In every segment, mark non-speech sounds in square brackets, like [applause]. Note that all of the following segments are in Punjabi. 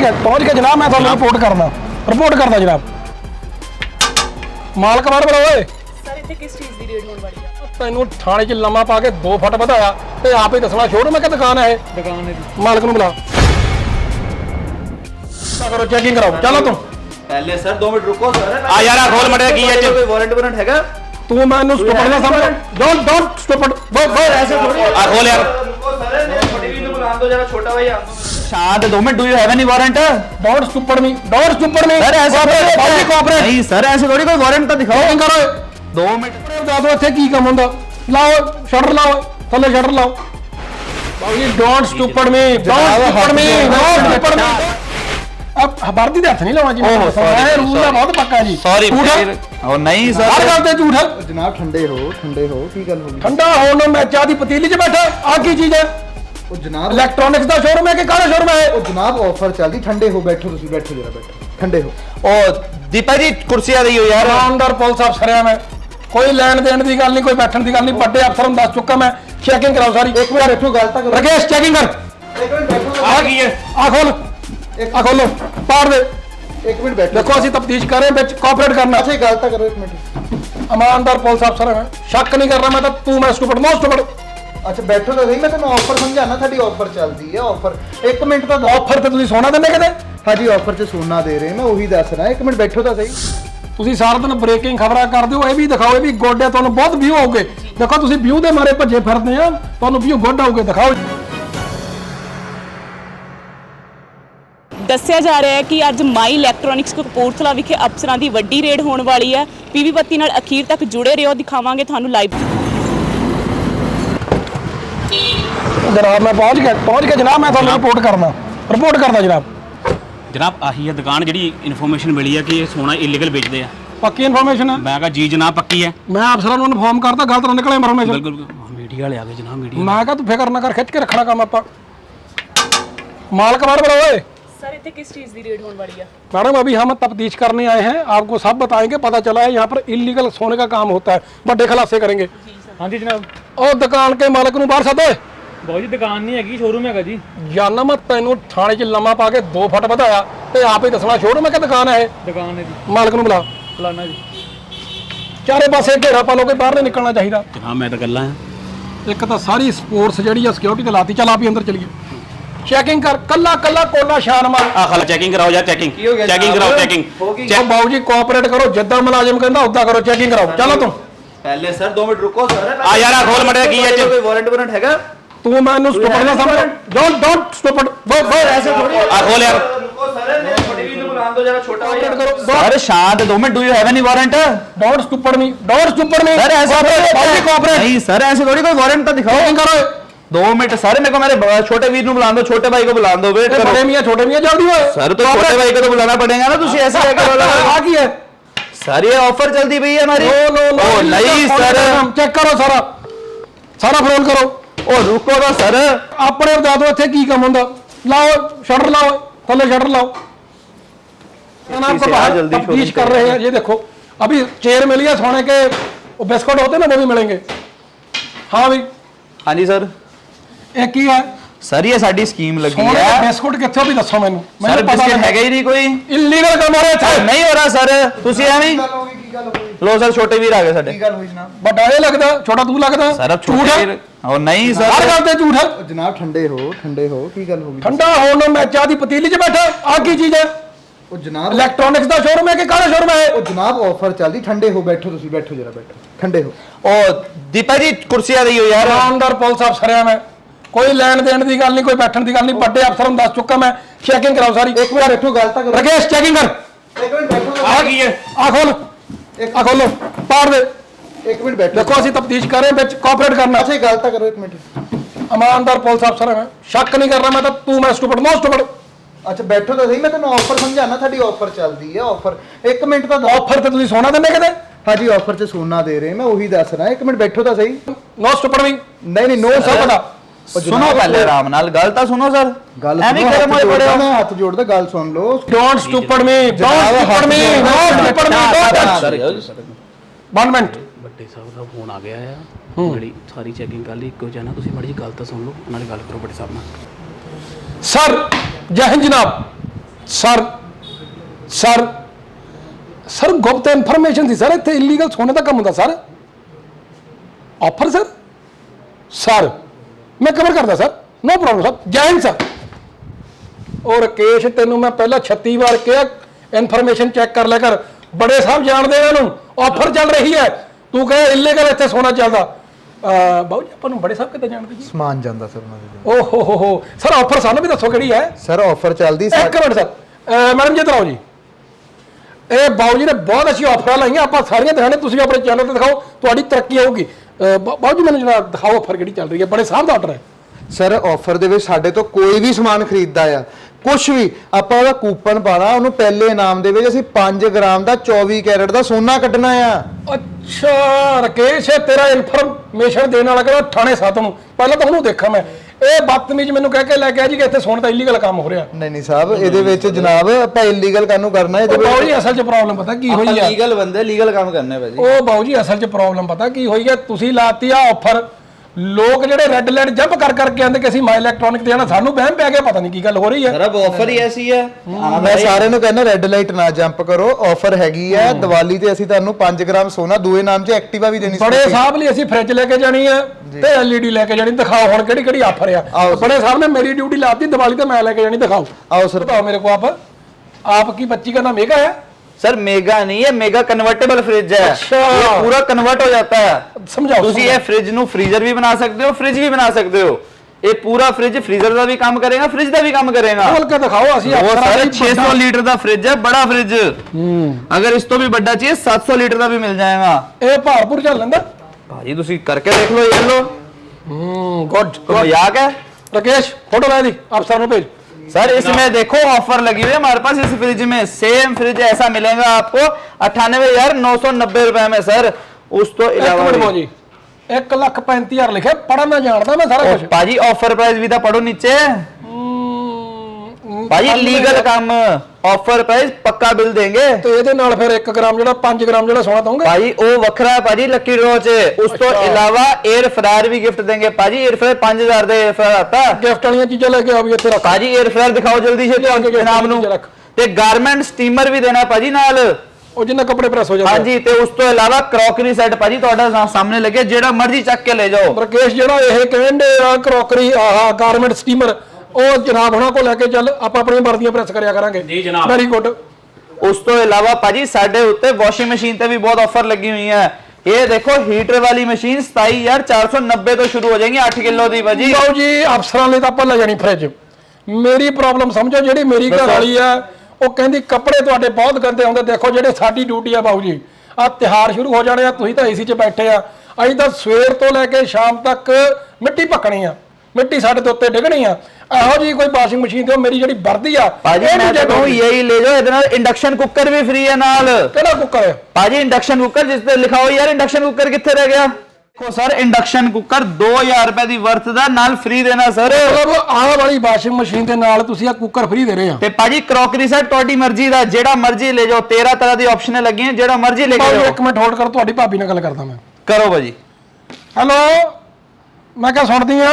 ਗਿਆ ਪਹੁੰਚ ਗਿਆ ਜਨਾਬ ਮੈਂ ਤੁਹਾਨੂੰ ਰਿਪੋਰਟ ਕਰਦਾ। ਰਿਪੋਰਟ ਕਰਦਾ ਜਨਾਬ। ਮਾਲਕ ਬਾਹਰ ਬੁਲਾਓ ਓਏ। ਸਰ ਇੱਥੇ ਕਿਸ ਚੀਜ਼ ਦੀ ਰੇਡ ਹੋਣ ਵਾਲੀ ਆ? ਤੈਨੂੰ ਥਾਣੇ 'ਚ ਲੰਮਾ ਪਾ ਕੇ 2 ਫੁੱਟ ਵਧਾਇਆ ਤੇ ਆਪ ਹੀ ਦੱਸਣਾ ਸ਼ੋਰੂਮ ਹੈ ਕਿ ਦੁਕਾਨ ਹੈ ਇਹ। ਦੁਕਾਨ ਹੈ ਜੀ। ਮਾਲਕ ਨੂੰ ਬੁਲਾ। ਤਾਂ ਕਰੋ ਚੈਕਿੰਗ ਕਰਾਓ। ਚਲੋ ਤੂੰ। ਪਹਿਲੇ ਸਰ 2 ਮਿੰਟ ਰੁਕੋ ਸਰ। ਆ ਯਾਰ, ਆਹ ਖੋਲ ਮਾੜਾ ਕੀ ਹੈ ਇਹ 'ਚ? ਕੋਈ ਵਾਰੰਟ ਵਾਰੰਟ ਹੈਗਾ? ਤੂੰ ਮੈਨੂੰ ਸਟੂਪਿਡ ਨਾ ਸਮਝ। ਡੋਂਟ ਡੋਂਟ ਸਟੂਪਿਡ ਬੋ ਬੋ। ਐਸੇ ਥੋੜੀ ਆ। ਖੋਲ ਯਾਰ। ਰੁਕੋ ਸਰ ਛੋਟੀ ਵੀ ਨੂੰ ਬੁਲਾ ਦੋ ਜਰਾ ਛੋਟਾ ਭਾਈ ਆਂਦੋ ਸ਼ਾਂਤ 2 minute do you have any warrant don't stupid me don't stupid me. Sir ਐਸੇ ਬਾਕੀ ਕੋਆਪਰੇਟ ਨਹੀਂ ਸਰ ਐਸੇ ਥੋੜੀ ਕੋਈ ਵਾਰੰਟ ਤਾਂ ਦਿਖਾਓ। ਚੈਕਿੰਗ ਕਰੋ। 2 ਮਿੰਟ। ਦੱਸ ਦਿਓ ਇੱਥੇ ਕੀ ਕੰਮ ਹੁੰਦਾ? ਲਾਓ ਸ਼ਟਰ ਲਾਓ ਥੱਲੇ ਸ਼ਟਰ ਲਾਓ। ਬਾਕੀ don't stupid me don't stupid me don't stupid me. ਅਬ ਵਰਦੀ ਦੇ ਹੱਥ ਨਹੀਂ ਲਾਉਣਾ ਜੀ ਓਹ, sorry, ਇਹ ਰੂਲ ਦਾ ਬਹੁਤ ਪੱਕਾ ਜੀ। ਸੌਰੀ ਝੂਠ ਹੈ। ਉਹ ਨਹੀਂ ਹਰ ਸਰ ਗੱਲ ਤੇ ਝੂਠ ਹੈ। ਜਨਾਬ ਠੰਡੇ ਹੋ ਠੰਡੇ ਹੋ ਕੀ ਗੱਲ ਹੋ ਗਈ? ਠੰਡਾ ਹੋਣ ਨੂੰ ਮੈਂ ਚਾਹ ਦੀ ਪਤੀਲੀ 'ਚ ਬੈਠਾ ਆ ਕੀ ਚੀਜ਼ ਹੈ? ਉਹ ਜਨਾਬ ਇਲੈਕਟ੍ਰੋਨਿਕਸ ਦਾ ਸ਼ੋਰੂਮ ਹੈ ਕਿ ਕਾਹਦਾ ਸ਼ੋਰੂਮ ਹੈ? ਉਹ ਜਨਾਬ ਆਫਰ ਚੱਲਦੀ ਠੰਡੇ ਹੋ ਬੈਠੋ ਤੁਸੀਂ ਬੈਠੋ ਜਰਾ ਬੈਠੋ ਠੰਡੇ ਹੋ। ਉਹ ਦੀਪਾ ਜੀ ਕੁਰਸੀਆਂ ਦਈਓ ਯਾਰ। ਇਮਾਨਦਾਰ ਪੁਲਿਸ ਅਫਸਰ ਆ ਮੈਂ। ਕੋਈ ਲੈਣ ਦੇਣ ਦੀ ਗੱਲ ਨਹੀਂ ਕੋਈ ਬੈਠਣ ਦੀ ਗੱਲ ਨਹੀਂ ਵੱਡੇ ਅਫਸਰ ਨੂੰ ਦੱਸ ਚੁੱਕਾ ਮੈਂ। ਚੈਕਿੰਗ ਕਰਾਓ ਸਾਰੀ। ਇੱਕ ਮਿੰਟ ਬੈਠੋ ਗੱਲ ਤਾਂ ਕਰੋ। ਰਕੇਸ਼ ਚੈਕਿੰਗ ਕਰ। ਇੱਕ ਮਿੰਟ ਬੈਠੋ ਆ ਕੀ ਹੈ। ਆ ਖੋਲ। ਆ ਖੋਲੋ। ਪਾੜ ਦੇ। ਇੱਕ ਮਿੰਟ ਬੈਠੋ। ਦੇਖੋ ਅਸੀਂ ਤਫਤੀਸ਼ ਕਰ ਰਹੇ ਹਾਂ, ਵਿੱਚ ਕੋਆਪਰੇਟ ਕਰਨਾ। ਅੱਛਾ ਗੱਲ ਤਾਂ ਕਰੋ ਇੱਕ ਮਿੰਟ। ਇਮਾਨਦਾਰ ਪੁਲਿਸ ਅਫਸਰ ਹਾਂ ਸ਼ੱਕ ਨਹੀਂ ਕਰਨਾ ਮੈਂ ਤਾਂ ਤੂੰ ਮੈਂ ਸਟੂਪਿਡ ਮੋਸਟ ਸਟੂਪਿਡ ਅੱਛਾ ਬੈਠੋ ਤਾਂ ਸਹੀ ਮੈਂ ਤੁਹਾਨੂੰ ਆਫਰ ਸਮਝਾਣਾ ਸਾਡੀ ਆਫਰ ਚੱਲਦੀ ਹੈ ਆਫਰ ਇੱਕ ਮਿੰਟ ਤਾਂ ਆਫਰ ਤੇ ਤੁਸੀਂ ਸੋਨਾ ਦਿੰਦੇ ਕਿਤੇ? ਹਾਂਜੀ ਆਫਰ 'ਚ ਸੋਨਾ ਦੇ ਰਹੇ ਮੈਂ ਉਹੀ ਦੱਸ ਰਿਹਾ। ਇੱਕ ਮਿੰਟ ਬੈਠੋ ਤਾਂ ਸਹੀ। ਤੁਸੀਂ ਸਾਰਾ ਦਿਨ ਬ੍ਰੇਕਿੰਗ ਖਬਰਾਂ ਕਰਦੇ ਹੋ ਇਹ ਵੀ ਦਿਖਾਓ ਇਹ ਵੀ ਗੁੱਡ ਹੈ ਤੁਹਾਨੂੰ ਬਹੁਤ ਵਿਊ ਆਉਗੇ। ਦੇਖੋ ਤੁਸੀਂ ਵਿਊ ਦੇ ਮਾਰੇ ਭੱਜੇ ਫਿਰਦੇ ਆ ਤੁਹਾਨੂੰ ਵਿਊ ਗੁੱਡ ਆਉਗੇ ਦਿਖਾਓ। ਦੱਸਿਆ ਜਾ ਰਿਹਾ ਹੈ ਕਿ ਅੱਜ ਮਾਈ ਇਲੈਕਟ੍ਰੋਨਿਕਸ ਕਪੂਰਥਲਾ ਵਿਖੇ ਅਫਸਰਾਂ ਦੀ ਵੱਡੀ ਰੇਡ ਹੋਣ ਵਾਲੀ ਹੈ। ਪੀਵੀ ਬੱਤੀ ਨਾਲ ਅਖੀਰ ਤੱਕ ਜੁੜੇ ਰਹੋ ਦਿਖਾਵਾਂਗੇ ਤੁਹਾਨੂੰ ਲਾਈਵ ਜਨਾਬ ਮੈਂ ਪਹੁੰਚ ਗਿਆ ਪਹੁੰਚ ਗਿਆ ਜਨਾਬ ਮੈਂ ਤੁਹਾਨੂੰ ਰਿਪੋਰਟ ਕਰਦਾ ਰਿਪੋਰਟ ਕਰਦਾ ਜਨਾਬ ਜਨਾਬ ਆਹੀ ਹੈ ਦੁਕਾਨ ਜਿਹੜੀ ਇਨਫੋਰਮੇਸ਼ਨ ਮਿਲੀ ਹੈ ਕਿ ਇਹ ਸੋਨਾ ਇਲੀਗਲ ਵੇਚਦੇ ਆ ਪੱਕੀ ਇਨਫੋਰਮੇਸ਼ਨ ਹੈ ਮੈਂ ਕਿਹਾ ਜੀ ਜਨਾਬ ਪੱਕੀ ਹੈ ਮੈਂ ਅਫਸਰਾਂ ਨੂੰ ਇਨਫੋਰਮ ਕਰਤਾ ਗਲਤ ਨਾ ਨਿਕਲੇ ਇਨਫੋਰਮੇਸ਼ਨ ਬਿਲਕੁਲ ਮੀਡੀਆ ਵਾਲੇ ਆ ਗਏ ਜਨਾਬ ਮੀਡੀਆ ਮੈਂ ਕਹਾ ਤੂੰ ਫਿਕਰ ਨਾ ਕਰ ਖਿੱਚ ਕੇ ਰੱਖਣਾ ਕੰਮ ਆਪਾਂ मालक बाहर बुलाओ ओए ਸਰ ਇੱਥੇ ਕਿਸ ਚੀਜ਼ ਦੀ ਰੇਡ ਹੋਣ ਵਾਲੀ ਆ मैडम अभी हम तफ्तीश करने आए हैं आपको सब बताएंगे पता चला है यहाँ पर इलीगल सोने का काम होता है बड़े खुलासे करेंगे ਹਾਂਜੀ ਜਨਾਬ और दुकान के मालक ਨੂੰ ਬਾਹਰ ਸੱਦੋ ਬਹੁਤ ਜੀ ਦੁਕਾਨ ਨਹੀਂ ਹੈਗੀ ਸ਼ੋਰੂਮ ਹੈਗਾ ਜੀ। ਜਾਨਾ ਮੈਂ ਤੈਨੂੰ ਥਾਣੇ 'ਚ ਲੰਮਾ ਪਾ ਕੇ 2 ਫੁੱਟ ਵਧਾਇਆ ਤੇ ਆਪ ਹੀ ਦੱਸਣਾ ਸ਼ੋਰੂਮ ਹੈ ਕਿ ਦੁਕਾਨ ਹੈ ਇਹ? ਦੁਕਾਨ ਹੈ ਜੀ। ਮਾਲਕ ਨੂੰ ਬੁਲਾ। ਫਲਾਨਾ ਜੀ। ਚਾਰੇ ਪਾਸੇ ਘੇਰਾ ਪਾ ਲੋ ਕੋਈ ਬਾਹਰ ਨਹੀਂ ਨਿਕਲਣਾ ਚਾਹੀਦਾ। ਜਨਾਬ ਮੈਂ ਤਾਂ ਗੱਲਾਂ ਆ ਇੱਕ ਤਾਂ ਸਾਰੀ ਸਪੋਰਟਸ ਜਿਹੜੀ ਆ ਸਿਕਿਉਰਿਟੀ ਤੇ ਲਾਤੀ ਚੱਲ ਆਪ ਹੀ ਅੰਦਰ ਚਲੀਏ। ਚੈਕਿੰਗ ਕਰ ਕੱਲਾ ਕੱਲਾ ਕੋਲਾ ਸ਼ਾਨ ਮਾਰ। ਆ ਖਲ ਚੈਕਿੰਗ ਕਰਾਓ ਯਾਰ ਚੈਕਿੰਗ ਹੋ ਗਿਆ? ਚੈਕਿੰਗ? ਕਰਾਓ ਚੈਕਿੰਗ ਹੋ ਗਈ। ਉਹ ਬਾਊ ਜੀ ਕੋਆਪਰੇਟ ਕਰੋ ਜਿੱਦਾਂ ਮੁਲਾਜ਼ਮ ਕਹਿੰਦਾ ਉਦਾਂ ਕਰੋ ਚੈਕਿੰਗ ਕਰਾਓ। ਚਲੋ ਤੂੰ। ਪਹਿਲੇ ਸਰ 2 ਮਿੰਟ ਰੁਕੋ ਸਰ ਆ ਯਾਰ, ਆਹ ਖੋਲ ਮਾੜਾ ਕੀ ਹੈ? ਕੋਈ ਵਾਰੰਟ ਵਾਰੰਟ ਹੈਗਾ? तू मैं उसको स्टॉप समझ सामने। डोंट डोंट स्टॉप वो वो ऐसे थोड़ी आ खोल यार। सर शाद दो minute do you have any warrant don't stupid me don't stupid me sir ऐसे पब्लिक कोऑपरेट नहीं सर ऐसे थोड़ी कोई वारंट तो दिखाओ। करो। दो मिनट सर मेरे को मेरे छोटे वीर को बुला दो छोटे भाई को बुला दो वेट करो। मियाँ छोटे मियाँ जल्दी हो। सर तो छोटे भाई को तो बुलाना पड़ेगा ना तुझे ऐसे लेकर बुलाना [laughs] की है? सर ये ऑफ़र चलती पई है हमारी। नो नो नो नहीं सर। चेक करो सारा। सारा फ़ोन करो। ओ रुको तो सर ਆਪਣੇ ਬਤਾ ਦਿਓ ਇੱਥੇ ਕੀ ਕੰਮ ਹੁੰਦਾ ਲਾਓ ਸ਼ਟਰ ਲਾਓ ਥੱਲੇ ਸ਼ਟਰ लाओ हम आपको से आ बाहर जल्दी तफ्तीश शोरूम कर रहे हैं ये देखो अभी चेयर मिली है सोने के वो बिस्कुट होते हैं ना वो भी मिलेंगे हाँ भाई हाँ जी सर एक ही है सर ये साडी स्कीम लगी सोने का है बिस्कुट कितने भी दसो मैनू सर बिस्किट हैगा ही नहीं कोई इलीगल काम हो रहा है नहीं हो रहा सर तुसी ਕੀ ਐਵੇਂ ਗੱਲ ਹੋ ਗਈ ਗੱਲ ਹੋਈ? ਲੋ ਸਰ ਛੋਟੇ ਵੀਰ ਆ ਗਏ ਕੀ ਗੱਲ ਹੋਈ ਜਨਾਬ? ਵੱਡਾ ਇਹ ਲੱਗਦਾ ਛੋਟਾ ਤੂੰ ਲੱਗਦਾ? ਸਰ ਝੂਠ ਉਹ ਨਹੀਂ ਹਰ ਗੱਲ ਤੇ ਝੂਠ ਜਨਾਬ ਠੰਡੇ ਹੋ ਠੰਡੇ ਹੋ ਕੀ ਗੱਲ ਹੋ ਗਈ? ਠੰਡਾ ਹੋਣ ਨੂੰ ਮੈਂ ਚਾਹ ਦੀ ਪਤੀਲੀ 'ਚ ਬੈਠਾ ਆ ਕੀ ਚੀਜ਼ ਹੈ ਉਹ ਜਨਾਬ ਇਲੈਕਟ੍ਰੋਨਿਕਸ ਦਾ ਸ਼ੋਰੂਮ ਹੈ ਕਿ ਕਾਹਦਾ ਸ਼ੋਰੂਮ ਹੈ ਉਹ ਜਨਾਬ ਆਫਰ ਚੱਲਦੀ ਠੰਡੇ ਹੋ ਬੈਠੋ ਤੁਸੀਂ ਬੈਠੋ ਜਰਾ ਬੈਠੋ ਠੰਡੇ ਹੋ। ਉਹ ਦੀਪਾ ਜੀ ਕੁਰਸੀਆਂ ਦਈਓ ਯਾਰ। ਆਰਾਮਦਾਰ ਪੁਲਿਸ ਅਫਸਰ ਆ ਮੈਂ। ਕੋਈ ਲੈਣ ਦੇਣ ਦੀ ਗੱਲ ਨਹੀਂ ਕੋਈ ਬੈਠਣ ਦੀ ਗੱਲ ਨਹੀਂ ਵੱਡੇ ਅਫਸਰ ਨੂੰ ਦੱਸ ਚੁੱਕਾ ਮੈਂ। ਚੈਕਿੰਗ ਕਰਾਓ ਸਾਰੀ। ਇੱਕ ਮਿੰਟ ਬੈਠੋ ਗੱਲ ਤਾਂ ਕਰੋ। ਰਾਕੇਸ਼ ਚੈਕਿੰਗ ਕਰ। ਇੱਕ ਮਿੰਟ ਬੈਠੋ। ਆ ਕੀ ਹੈ? ਆ ਖੋਲ। ਆ ਖੋਲੋ ਪਾੜ ਦੇ। ਇੱਕ ਮਿੰਟ ਬੈਠੋ। ਦੇਖੋ ਅਸੀਂ ਤਫਤੀਸ਼ ਕਰ ਰਹੇ ਹਾਂ, ਵਿੱਚ ਕੋਆਪਰੇਟ ਕਰਨਾ। ਅੱਛਾ ਗੱਲ ਤਾਂ ਕਰੋ ਇੱਕ ਮਿੰਟ। ਇਮਾਨਦਾਰ ਪੁਲਿਸ ਅਫਸਰ ਮੈਂ। ਸ਼ੱਕ ਨਹੀਂ ਕਰਨਾ ਮੈਂ ਤਾਂ ਤੂੰ ਮੈਂ ਸਟੂਪਿਡ ਮੋਸਟ ਸਟੂਪਿਡ ਅੱਛਾ ਬੈਠੋ ਤਾਂ ਸਹੀ ਮੈਂ ਤੁਹਾਨੂੰ ਆਫਰ ਸਮਝਾਣਾ ਸਾਡੀ ਆਫਰ ਚੱਲਦੀ ਹੈ ਆਫਰ ਇੱਕ ਮਿੰਟ ਤਾਂ। ਆਫਰ ਤੇ ਤੁਸੀਂ ਸੋਨਾ ਦਿੰਦੇ ਕਿਤੇ? ਹਾਂਜੀ ਆਫਰ 'ਚ ਸੋਨਾ ਦੇ ਰਹੇ ਮੈਂ ਉਹੀ ਦੱਸ ਰਿਹਾ ਇੱਕ ਮਿੰਟ ਬੈਠੋ ਤਾਂ ਸਹੀ। ਨੋ ਸਟੂਪਿਡ ਵੀ। ਨਹੀਂ ਨਹੀਂ ਨੋ ਸਭ ਪਤਾ सुनो पहले आराम नाल गल तो सुनो सर ਗੱਲ ਐਵੇਂ ਸੁਣੋ, ਗਰਮ ਹੱਥ ਹੋਏ ਬੜੇ ਜੋੜਦਾ, ਹੋ ਮੈਂ ਹੱਥ ਜੋੜਦਾ ਗੱਲ ਸੁਣ ਲਓ don't stupid me don't stupid me no stupid me don't one minute ਵੱਡੇ ਸਾਹਿਬ ਦਾ ਫੋਨ ਆ ਗਿਆ ਆ ਜਿਹੜੀ ਸਾਰੀ ਚੈਕਿੰਗ ਕਰ ਲਈ ਇੱਕੋ ਜਾਨਾ ਤੁਸੀਂ ਮਾੜੀ ਜੀ ਗੱਲ ਤਾਂ ਸੁਣ ਲਓ ਨਾਲੇ ਗੱਲ ਕਰੋ ਵੱਡੇ ਸਾਹਿਬ ਨਾਲ ਸਰ ਜੈ ਹਿੰਦ ਜਨਾਬ ਸਰ ਸਰ ਸਰ ਗੁਪਤ ਇਨਫੋਰਮੇਸ਼ਨ ਸੀ ਸਰ ਇੱਥੇ ਇਲੀਗਲ ਸੋਨੇ ਦਾ ਕੰਮ ਹੁੰਦਾ ਸਰ ਆਫਰ ਸਰ ਸਰ ਮੈਂ ਕਵਰ ਕਰਦਾ ਸਰ ਨੋ ਪ੍ਰੋਬਲਮ ਸਰ ਜੈ ਹਿੰਦ ਸਰ ਔਰ ਕੇਸ਼ ਤੈਨੂੰ ਮੈਂ ਪਹਿਲਾਂ 36 ਵਾਰ ਕਿਹਾ ਇਨਫੋਰਮੇਸ਼ਨ ਚੈੱਕ ਕਰ ਲਿਆ ਕਰ। ਬੜੇ ਸਾਹਿਬ ਜਾਣਦੇ ਆ ਇਹਨੂੰ। ਆਫਰ ਚੱਲ ਰਹੀ ਹੈ। ਤੂੰ ਕਹੇ ਇਲੀਗਲ ਇੱਥੇ ਸੋਨਾ ਚੱਲਦਾ। ਬਾਊ ਜੀ ਆਪਾਂ ਨੂੰ ਬੜੇ ਸਾਹਿਬ ਕਿੱਦਾਂ ਜਾਣਦੇ ਜੀ? ਸਮਾਨ ਜਾਂਦਾ ਸਰ ਉਹਨਾਂ ਦੇ ਓ ਹੋ ਹੋ ਹੋ। ਸਰ ਆਫਰ ਸਾਨੂੰ ਵੀ ਦੱਸੋ ਕਿਹੜੀ ਹੈ? ਸਰ ਆਫਰ ਚੱਲਦੀ ਇੱਕ ਮਿੰਟ ਸਰ ਮੈਡਮ ਜੀ ਆਓ ਜੀ। ਇਹ ਬਾਊ ਜੀ ਨੇ ਬਹੁਤ ਅੱਛੀ ਆਫਰਾਂ ਲਾਈਆਂ। ਆਪਾਂ ਸਾਰੀਆਂ ਦਿਖਾਣੇ ਤੁਸੀਂ ਆਪਣੇ ਚੈਨਲ ਤੇ ਦਿਖਾਓ। ਤੁਹਾਡੀ ਤਰੱਕੀ ਹੋਊਗੀ ਅਹ ਬਾ- ਬਾਊ ਜੀ ਮੈਨੂੰ ਜਰਾ ਦਿਖਾਓ ਆਫਰ ਕਿਹੜੀ ਚੱਲ ਰਹੀ ਹੈ। ਬੜੇ ਸਾਹਮ ਦਾ ਆਰਡਰ ਹੈ। ਸਰ ਆਫਰ ਦੇ ਵਿੱਚ ਸਾਡੇ ਤੋਂ ਕੋਈ ਵੀ ਸਮਾਨ ਖਰੀਦਦਾ ਆ ਕੁਝ ਵੀ ਆਪਾਂ ਉਹਦਾ ਕੂਪਨ ਪਾਣਾ ਉਹਨੂੰ ਪਹਿਲੇ ਇਨਾਮ ਦੇ ਵਿੱਚ ਅਸੀਂ 5 ਗ੍ਰਾਮ ਦਾ 24 ਕੈਰਟ ਦਾ ਸੋਨਾ ਕੱਢਣਾ ਆ। ਅੱਛਾ ਰਕੇਸ਼ ਇਹ ਤੇਰਾ ਇਨਫੋਰਮੇਸ਼ਨ ਦੇਣ ਵਾਲਾ ਕਿਹੜਾ ਥਾਣੇ ਸੱਤ ਨੂੰ। ਪਹਿਲਾਂ ਤਾਂ ਉਹਨੂੰ ਦੇਖਾਂ ਮੈਂ। ਇਹ ਬਦਤਮੀਜ਼ ਮੈਨੂੰ ਕਹਿ ਕੇ ਲੈ ਕੇ ਆ ਜੀ ਕਿ ਇੱਥੇ ਸੋਨ ਦਾ ਇਲੀਗਲ ਕੰਮ ਹੋ ਰਿਹਾ। ਨਹੀਂ ਨਹੀਂ ਸਾਹਿਬ ਇਹਦੇ ਵਿੱਚ ਜਨਾਬ ਆਪਾਂ ਇਲੀਗਲ ਕਾਨੂੰ ਕਰਨਾ ਇਹਦੇ ਉਹ ਬਾਊ ਵਿੱਚ ਜੀ ਅਸਲ 'ਚ ਪ੍ਰੋਬਲਮ ਪਤਾ ਕੀ ਹੋਈ ਹੈ ਲੀਗਲ ਬੰਦੇ ਲੀਗਲ ਕੰਮ ਕਰਨੇ ਭਾਜੀ। ਉਹ ਬਾਊ ਜੀ ਅਸਲ 'ਚ ਪ੍ਰੋਬਲਮ ਪਤਾ ਕੀ ਹੋਈ ਹੈ ਤੁਸੀਂ ਲਾਤੀ ਆ ਆਫਰ ਲੋਕ ਜਿਹੜੇ ਰੈੱਡ ਲੈਂਡ ਜੰਪ ਕਰ ਕਰਕੇ ਆਂਦੇ ਕਿ ਅਸੀਂ ਮਾਈ ਇਲੈਕਟ੍ਰੋਨਿਕ ਤੇ ਜਾਣਾ ਸਾਨੂੰ ਵਹਿਮ ਪੈ ਗਿਆ ਪਤਾ ਨਹੀਂ ਕੀ ਗੱਲ ਹੋ ਰਹੀ ਹੈ। ਸਰ ਆਫਰ ਹੀ ਐਸੀ ਹੈ। ਮੈਂ ਸਾਰਿਆਂ ਨੂੰ ਕਹਿੰਦਾ ਰੈੱਡ ਲਾਈਟ ਨਾ ਜੰਪ ਕਰੋ ਆਫਰ ਹੈਗੀ ਹੈ। ਦੀਵਾਲੀ ਤੇ ਅਸੀਂ ਤੁਹਾਨੂੰ 5 ਗ੍ਰਾਮ ਸੋਨਾ ਦੂਏ ਨਾਮ 'ਚ ਐਕਟਿਵਾ ਵੀ ਦੇਣੀ ਸੀ ਬੜੇ ਸਾਹਿਬ ਲਈ ਅਸੀਂ ਫ੍ਰਿਜ ਲੈ ਕੇ ਜਾਣੀ ਹੈ ਤੇ ਐਲਈਡੀ ਲੈ ਕੇ ਜਾਣੀ ਦਿਖਾਓ ਹੁਣ ਕਿਹੜੀ ਕਿਹੜੀ ਆਫਰ ਆ। ਬੜੇ ਸਾਹਿਬ ਨੇ ਮੇਰੀ ਡਿਊਟੀ ਲਾਤੀ ਦੀਵਾਲੀ ਤੇ ਮੈਂ ਲੈ ਕੇ ਜਾਣੀ ਦਿਖਾਓ। ਆਓ ਸਰ। ਬਤਾਓ ਮੇਰੇ ਕੋ ਆਪ। ਆਪ ਕੀ ਬੱਚੀ ਕਹਿੰਦਾ ਮੇਗਾ ਹੈ? सर मेगा नहीं है मेगा कन्वर्टेबल फ्रिज है अच्छा। ये पूरा कन्वर्ट हो जाता है समझाओ ਤੁਸੀਂ ਇਹ ਫ੍ਰਿਜ ਨੂੰ ਫ੍ਰੀਜ਼ਰ ਵੀ ਬਣਾ ਸਕਦੇ ਹੋ ਫ੍ਰਿਜ ਵੀ ਬਣਾ ਸਕਦੇ ਹੋ ਇਹ ਪੂਰਾ ਫ੍ਰਿਜ ਫ੍ਰੀਜ਼ਰ ਦਾ ਵੀ ਕੰਮ ਕਰੇਗਾ ਫ੍ਰਿਜ ਦਾ ਵੀ ਕੰਮ ਕਰੇਗਾ खोल के दिखाओ ਅਸੀਂ ਉਹ ਅਫਸਰਾਂ ਸਰ ਲਈ 600 ਲੀਟਰ ਦਾ ਫ੍ਰਿਜ ਹੈ ਬੜਾ ਫ੍ਰਿਜ ਅਗਰ ਇਸ ਤੋਂ ਵੀ ਵੱਡਾ चाहिए 700 ਲੀਟਰ ਦਾ ਵੀ ਮਿਲ ਜਾਏਗਾ ਇਹ ਭਾਰਪੁਰ ਚੱਲ ਲੈਂਦਾ ਭਾਜੀ ਤੁਸੀਂ ਕਰਕੇ ਦੇਖ ਲਓ ਇਹ ਲੋ ਹੂੰ ਗੁੱਡ तो मजाक है राकेश फोटो ला दी अफसर को भेज सर इसमें देखो ऑफर लगी हुई है हमारे पास इस फ्रिज में सेम फ्रिज ऐसा मिलेगा आपको अट्ठानवे हजार नौ सौ नब्बे रुपए में सर उस तो ਇੱਕ इलावा ਮਿੰਟ भी- ਬਾਊ ਜੀ 1 ਲੱਖ 35000 ਲਿਖਿਆ ਪੜਨ ਮੈਂ ਜਾਣਦਾ ਮੈਂ ਸਾਰਾ ओ, ਕੁਝ पाजी ऑफर प्राइस भी था पढ़ो नीचे ਭਾਜੀ ਲੀਗਲ ਕੰਮ ਆਫਰ ਪ੍ਰਾਈਸ ਪੱਕਾ ਬਿੱਲ ਦੇਂਗੇ ਤੇ ਇਹਦੇ ਨਾਲ ਫਿਰ 1 ਗ੍ਰਾਮ ਜਿਹੜਾ 5 ਗ੍ਰਾਮ ਜਿਹੜਾ ਸੋਨਾ ਦੋਗੇ ਭਾਜੀ ਉਹ ਵੱਖਰਾ ਭਾਜੀ ਲੱਕੀ ਡਰੋ 'ਚ। ਉਸ ਤੋਂ ਇਲਾਵਾ 에ਅਰ ਫਰਾਇਰ ਵੀ ਗਿਫਟ ਦੇਂਗੇ ਭਾਜੀ 에ਅਰ ਫਰਾਇਰ 5000 ਦੇ ਫਰਾਇਰ ਆਤਾ। ਗਿਫਟ ਵਾਲੀਆਂ ਚੀਜ਼ਾਂ ਲੈ ਕੇ ਆ ਇੱਥੇ ਰੱਖ। ਭਾਜੀ 에ਅਰ ਫਰਾਇਰ ਦਿਖਾਓ ਜਲਦੀ ਛੇਤੀ ਜਨਾਬ ਨੂੰ। ਤੇ ਗਾਰਮੈਂਟ ਸਟੀਮਰ ਵੀ ਦੇਣਾ ਭਾਜੀ ਨਾਲ। ਉਹ ਜਿੰਨਾ ਕੱਪੜੇ ਪ੍ਰੈਸ ਹੋ ਜਾਂਦੇ ਹਾਂਜੀ ਤੇ ਉਸ ਤੋਂ ਇਲਾਵਾ ਕਰੋਕਰੀ ਸੈੱਟ ਭਾਜੀ ਤੁਹਾਡਾ ਸਾਹਮਣੇ ਲੱਗੇ ਜਿਹੜਾ ਮਰਜ਼ੀ ਚੱਕ ਕੇ ਲੈ ਜਾਓ। ਪ੍ਰਕੇਸ਼ ਜਿਹੜਾ ਇਹ ਕਹਿੰਦੇ ਆ ਕਰੋਕਰੀ ਆਹਾ ਗਾਰਮੈਂਟ ਸਟੀਮਰ ਉਹ ਜਨਾਬ ਹੁਣਾਂ ਕੋ ਲੈ ਕੇ ਚੱਲ ਆਪਾਂ ਆਪਣੀਆਂ ਵਰਦੀਆਂ ਪ੍ਰੈਸ ਕਰਿਆ ਕਰਾਂਗੇ। ਜੀ ਜਨਾਬ। ਵੈਰੀ ਗੁੱਡ ਉਸ ਤੋਂ ਇਲਾਵਾ ਭਾਜੀ ਸਾਡੇ ਉੱਤੇ ਵਾਸ਼ਿੰਗ ਮਸ਼ੀਨ ਤੇ ਵੀ ਬਹੁਤ ਆਫਰ ਲੱਗੀ ਹੋਈ ਹੈ। ਇਹ ਦੇਖੋ ਹੀਟਰ ਵਾਲੀ ਮਸ਼ੀਨ 27490 ਤੋਂ ਸ਼ੁਰੂ ਹੋ ਜਾਏਗੀ 8 ਕਿਲੋ ਦੀ ਭਾਜੀ। ਲਓ ਜੀ ਅਫਸਰਾਂ ਲਈ ਤਾਂ ਆਪਾਂ ਲੈ ਜਾਣੀ ਫ੍ਰਿਜ ਮੇਰੀ ਪ੍ਰੋਬਲਮ ਸਮਝੋ ਜਿਹੜੀ ਮੇਰੀ ਘਰ ਵਾਲੀ ਆ ਉਹ ਕਹਿੰਦੀ ਕੱਪੜੇ ਤੁਹਾਡੇ ਬਹੁਤ ਗੰਦੇ ਆਉਂਦੇ ਦੇਖੋ ਜਿਹੜੇ ਸਾਡੀ ਡਿਊਟੀ ਆ ਬਾਊ ਜੀ। ਆ ਤਿਹਾਰ ਸ਼ੁਰੂ ਹੋ ਜਾਣੇ ਆ ਤੁਸੀਂ ਤਾਂ ਏਸੀ 'ਚ ਬੈਠੇ ਆ। ਅਸੀਂ ਤਾਂ ਸਵੇਰ ਤੋਂ ਲੈ ਕੇ ਸ਼ਾਮ ਤੱਕ ਮਿੱਟੀ ਪੱਕਣੀ ਆ। ਮਿੱਟੀ ਸਾਡੇ ਦੇ ਉੱਤੇ ਡਿੱਗਣੀ ਆ। ਇਹੋ ਜੀ ਕੋਈ ਵਾਸ਼ਿੰਗ ਮਸ਼ੀਨ ਦਿਓ ਮੇਰੀ ਜਿਹੜੀ ਵਰਦੀ ਆ ਭਾਜੀ ਇਹ ਮੈਂ ਦੂਜੇ ਤਾਂ ਕਹੂੰ ਦੀ। ਯਹੀ ਲੈ ਜਾਓ ਇਹਦੇ ਨਾਲ ਇੰਡਕਸ਼ਨ ਕੁੱਕਰ ਵੀ ਫ੍ਰੀ ਹੈ ਨਾਲ। ਕਿਹੜਾ ਕੁੱਕਰ ਹੈ ਭਾਜੀ ਇੰਡਕਸ਼ਨ ਕੁੱਕਰ ਜਿਸ ਤੇ ਲਿਖਾਓ ਯਾਰ ਇੰਡਕਸ਼ਨ ਕੁੱਕਰ ਕਿੱਥੇ ਰਹਿ ਗਿਆ? ਦੇਖੋ ਸਰ ਇੰਡਕਸ਼ਨ ਕੁੱਕਰ 2000 ਰੁਪਏ ਦੀ ਵਰਤ ਦਾ ਨਾਲ ਫ੍ਰੀ ਦੇਣਾ ਸਰ। ਮਤਲਬ ਆਹ ਵਾਲੀ ਵਾਸ਼ਿੰਗ ਮਸ਼ੀਨ ਦੇ ਨਾਲ ਤੁਸੀਂ ਆ ਕੁੱਕਰ ਫ੍ਰੀ ਦੇ ਰਹੇ ਆ। ਤੇ ਭਾਜੀ ਕਰੋਕਰੀ ਸੈੱਟ ਤੁਹਾਡੀ ਮਰਜ਼ੀ ਦਾ ਜਿਹੜਾ ਮਰਜ਼ੀ ਲੈ ਜਾਓ 13 ਤਰ੍ਹਾਂ ਦੀ ਆਪਸ਼ਨਾਂ ਲੱਗੀਆਂ ਜਿਹੜਾ ਮਰਜ਼ੀ ਲੈ ਕੇ ਜਾਓ। ਇੱਕ ਮਿੰਟ ਹੋਲਡ ਕਰੋ ਤੁਹਾਡੀ ਭਾਬੀ ਨਾਲ ਗੱਲ ਕਰਦਾ ਮੈਂ। ਕਰੋ ਭਾਜੀ। ਹੈਲੋ ਮੈਂ ਕਿਹਾ ਸੁਣਦੀ ਆ।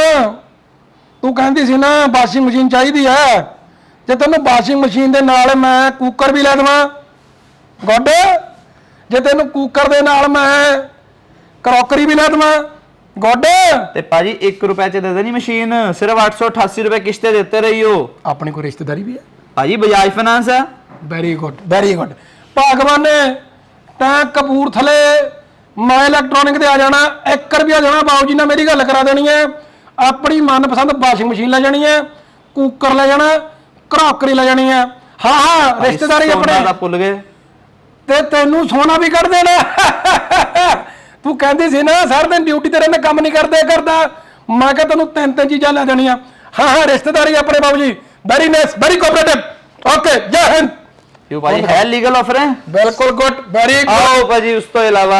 ਤੂੰ ਕਹਿੰਦੀ ਸੀ ਨਾ ਵਾਸ਼ਿੰਗ ਮਸ਼ੀਨ ਚਾਹੀਦੀ ਹੈ ਜੇ ਤੈਨੂੰ ਵਾਸ਼ਿੰਗ ਮਸ਼ੀਨ ਦੇ ਨਾਲ ਮੈਂ ਕੁੱਕਰ ਵੀ ਲੈ ਦੇਵਾਂ ਗੁੱਡ। ਜੇ ਤੈਨੂੰ ਕੁੱਕਰ ਦੇ ਨਾਲ ਮੈਂ ਕਰੋਕਰੀ ਵੀ ਲੈ ਦੇਵਾਂ ਗੁੱਡ। ਤੇ ਭਾਜੀ 1 ਰੁਪਏ ਚ ਦੇ ਦੇਣੀ ਮਸ਼ੀਨ। ਸਿਰਫ 888 ਰੁਪਏ ਕਿਸ਼ਤੇ ਦਿੱਤੇ ਰਹੀ ਹੋ ਆਪਣੀ ਕੋਈ ਰਿਸ਼ਤੇਦਾਰੀ ਵੀ ਹੈ ਭਾਜੀ ਬਜਾਜ ਫਾਈਨਾਂਸ ਹੈ ਵੈਰੀ ਗੁੱਡ ਵੈਰੀ ਗੁੱਡ ਭਗਵਾਨ ਨੇ ਤਾਂ ਕਪੂਰਥਲੇ ਮੈਂ ਇਲੈਕਟ੍ਰੋਨਿਕ ਤੇ ਆ ਜਾਣਾ 1 ਰੁਪਿਆ ਦੇਣਾ। ਜੀ ਨਾਲ ਮੇਰੀ ਗੱਲ ਕਰਾ ਦੇਣੀ ਹੈ। ਆਪਣੀ ਮਨਪਸੰਦ ਵਾਸ਼ਿੰਗ ਮਸ਼ੀਨ ਲੈ ਜਾਣੀ ਹੈ ਕੁੱਕਰ ਲੈ ਜਾਣਾ ਕਰੋਕਰੀ ਲੈ ਜਾਣੀ ਹੈ। ਹਾਂ ਹਾਂ ਰਿਸ਼ਤੇਦਾਰੀ ਆਪਣੇ। ਦਾ ਭੁੱਲ ਗਏ। ਤੇ ਤੈਨੂੰ ਸੋਨਾ ਵੀ ਕੱਢ ਦੇਣਾ। ਤੂੰ ਕਹਿੰਦੀ ਸੀ ਨਾ ਸਾਰਾ ਦਿਨ ਡਿਊਟੀ ਤੇ ਰਹਿਣਾ ਕੰਮ ਨਹੀਂ ਕਰਦੇ ਕਰਦਾ। ਮੈਂ ਕਿਹਾ ਤੈਨੂੰ ਤਿੰਨ ਤਿੰਨ ਚੀਜ਼ਾਂ ਲੈ ਦੇਣੀਆਂ ਹਾਂ ਹਾਂ ਰਿਸ਼ਤੇਦਾਰੀ ਆਪਣੇ ਬਾਬੂ ਜੀ। Very nice very cooperative okay ਜੈ ਹਿੰਦ। ਕਿਉਂ ਭਾਜੀ ਹੈ ਲੀਗਲ ਆਫਰ ਹੈ ਬਿਲਕੁਲ ਗੁੱਡ ਵੈਰੀ ਗੁੱਡ ਆਓ ਭਾਜੀ ਉਸ ਤੋਂ ਇਲਾਵਾ।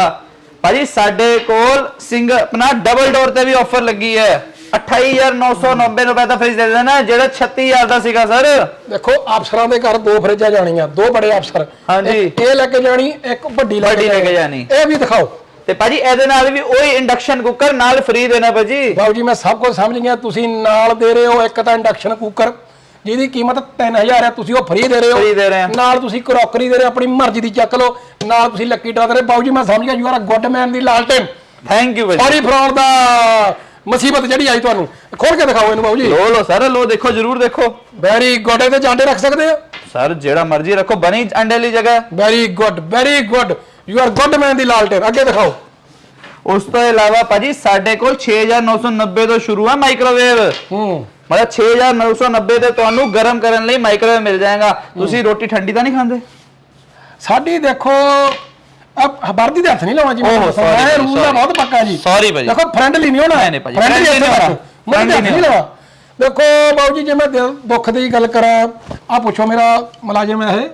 ਭਾਜੀ ਸਾਡੇ ਕੋਲ ਸਿੰਗ ਆਪਣਾ ਡਬਲ ਡੋਰ ਤੇ ਵੀ ਆਫਰ ਲੱਗੀ ਹੈ। 28990 ਰੁਪਏ ਦਾ ਫ੍ਰਿਜ ਦੇ ਦੇਣਾ ਜਿਹੜਾ 36000 ਦਾ ਸੀਗਾ ਸਰ ਦੇਖੋ ਅਫਸਰਾਂ ਦੇ ਘਰ ਦੋ ਫਰਿੱਜਾਂ ਜਾਣੀਆਂ ਦੋ ਬੜੇ ਅਫਸਰ। ਹਾਂਜੀ। ਇੱਕ ਇਹ ਲੈ ਕੇ ਜਾਣੀ ਇੱਕ ਵੱਡੀ ਲੈ ਵੱਡੀ ਲੈ ਕੇ ਜਾਣੀ। ਇਹ ਵੀ ਦਿਖਾਓ। ਤੇ ਭਾਜੀ ਇਹਦੇ ਨਾਲ ਵੀ ਉਹੀ ਇੰਡਕਸ਼ਨ ਕੁੱਕਰ ਨਾਲ ਫ੍ਰੀ ਦੇਣਾ ਭਾਜੀ। ਬਾਬੂ ਜੀ ਮੈਂ ਸਭ ਕੁਝ ਸਮਝ ਗਿਆ ਤੁਸੀਂ ਨਾਲ ਦੇ ਰਹੇ ਹੋ ਇੱਕ ਤਾਂ ਇੰਡਕਸ਼ਨ ਕੁੱਕਰ ਜਿਹਦੀ ਕੀਮਤ 3000 ਹੈ ਤੁਸੀਂ ਉਹ ਫ੍ਰੀ ਦੇ ਰਹੇ ਹੋ। Free ਦੇ ਰਹੇ ਹਾਂ। ਨਾਲ ਤੁਸੀਂ ਕਰੋਕਰੀ ਦੇ ਰਹੇ ਹੋ ਆਪਣੀ ਮਰਜ਼ੀ ਦੀ ਚੱਕ ਲਓ। ਨਾਲ ਤੁਸੀਂ ਲੱਕੀ ਡਰਾ ਦੇ ਰਹੇ ਬਾਊ ਜੀ ਮੈਂ ਸਮਝ ਗਿਆ you are a good man ਦੀ ਲਾਲਟਨ। ਥੈਂਕ ਯੂ ਭਾਜੀ। ਸੌਰੀ ਫਰੋਮ ਦਾ ਮੁਸੀਬਤ ਜਿਹੜੀ ਆਈ ਤੁਹਾਨੂੰ ਖੋਲ ਕੇ ਦਿਖਾਓ ਇਹਨੂੰ ਬਾਊ ਜੀ। ਲੋ ਲੋ ਸਰ ਲੋ ਦੇਖੋ ਜਰੂਰ ਦੇਖੋ। ਵੈਰੀ ਗੁੱਡ ਇਹਦੇ ਜਾਂਡੇ ਰੱਖ ਸਕਦੇ ਹੋ? ਸਰ ਜਿਹੜਾ ਮਰਜ਼ੀ ਰੱਖੋ ਬਣੀ ਅੰਡੇ ਲਈ ਜਗ੍ਹਾ। Very good very good you are good man ਦੀ ਲਾਲਟਨ ਅੱਗੇ ਦਿਖਾਓ। ਉਸ ਤੋਂ ਇਲਾਵਾ ਭਾਜੀ ਸਾਡੇ ਕੋਲ 6990 ਤੋਂ ਸ਼ੁਰੂ ਹੈ ਮਾਈਕ੍ਰੋਵੇਵ ਹੂੰ। ਮਤਲਬ 6990 ਤੇ ਤੁਹਾਨੂੰ ਗਰਮ ਕਰਨ ਲਈ ਮਾਈਕ੍ਰੋਵੇਵ ਮਿਲ ਜਾਏਗਾ। ਤੁਸੀਂ ਰੋਟੀ ਠੰਡੀ ਤਾਂ ਨਹੀਂ ਖਾਂਦੇ? ਸਾਡੀ ਦੇਖੋ ਅਬ ਵਰਦੀ ਦੇ ਹੱਥ ਨਹੀਂ ਲਾਉਣਾ ਜੀ ਮੈਂ। ਓਹੋ, sorry ਰੂਲ ਦਾ sorry। ਬਹੁਤ ਪੱਕਾ ਜੀ। Sorry ਭਾਜੀ। ਦੇਖੋ ਫ੍ਰੈਂਡਲੀ ਨਹੀਂ ਹੋਣਾ। ਨਹੀਂ, ਨਹੀਂ ਭਾਜੀ, friendly friendly ਨਹੀਂ ਹੋਣਾ। ਹੱਥ Friendly ਨਹੀਂ ਨਹੀਂ ਲਾਉਣਾ। ਦੇਖੋ ਬਾਬੂ ਜੀ ਜੇ ਮੈਂ ਦਿਲ- ਦੁੱਖ ਦੀ ਗੱਲ ਕਰਾਂ ਆ ਪੁੱਛੋ ਮੇਰਾ ਮੁਲਾਜ਼ਮ ਹੈ ਇਹ।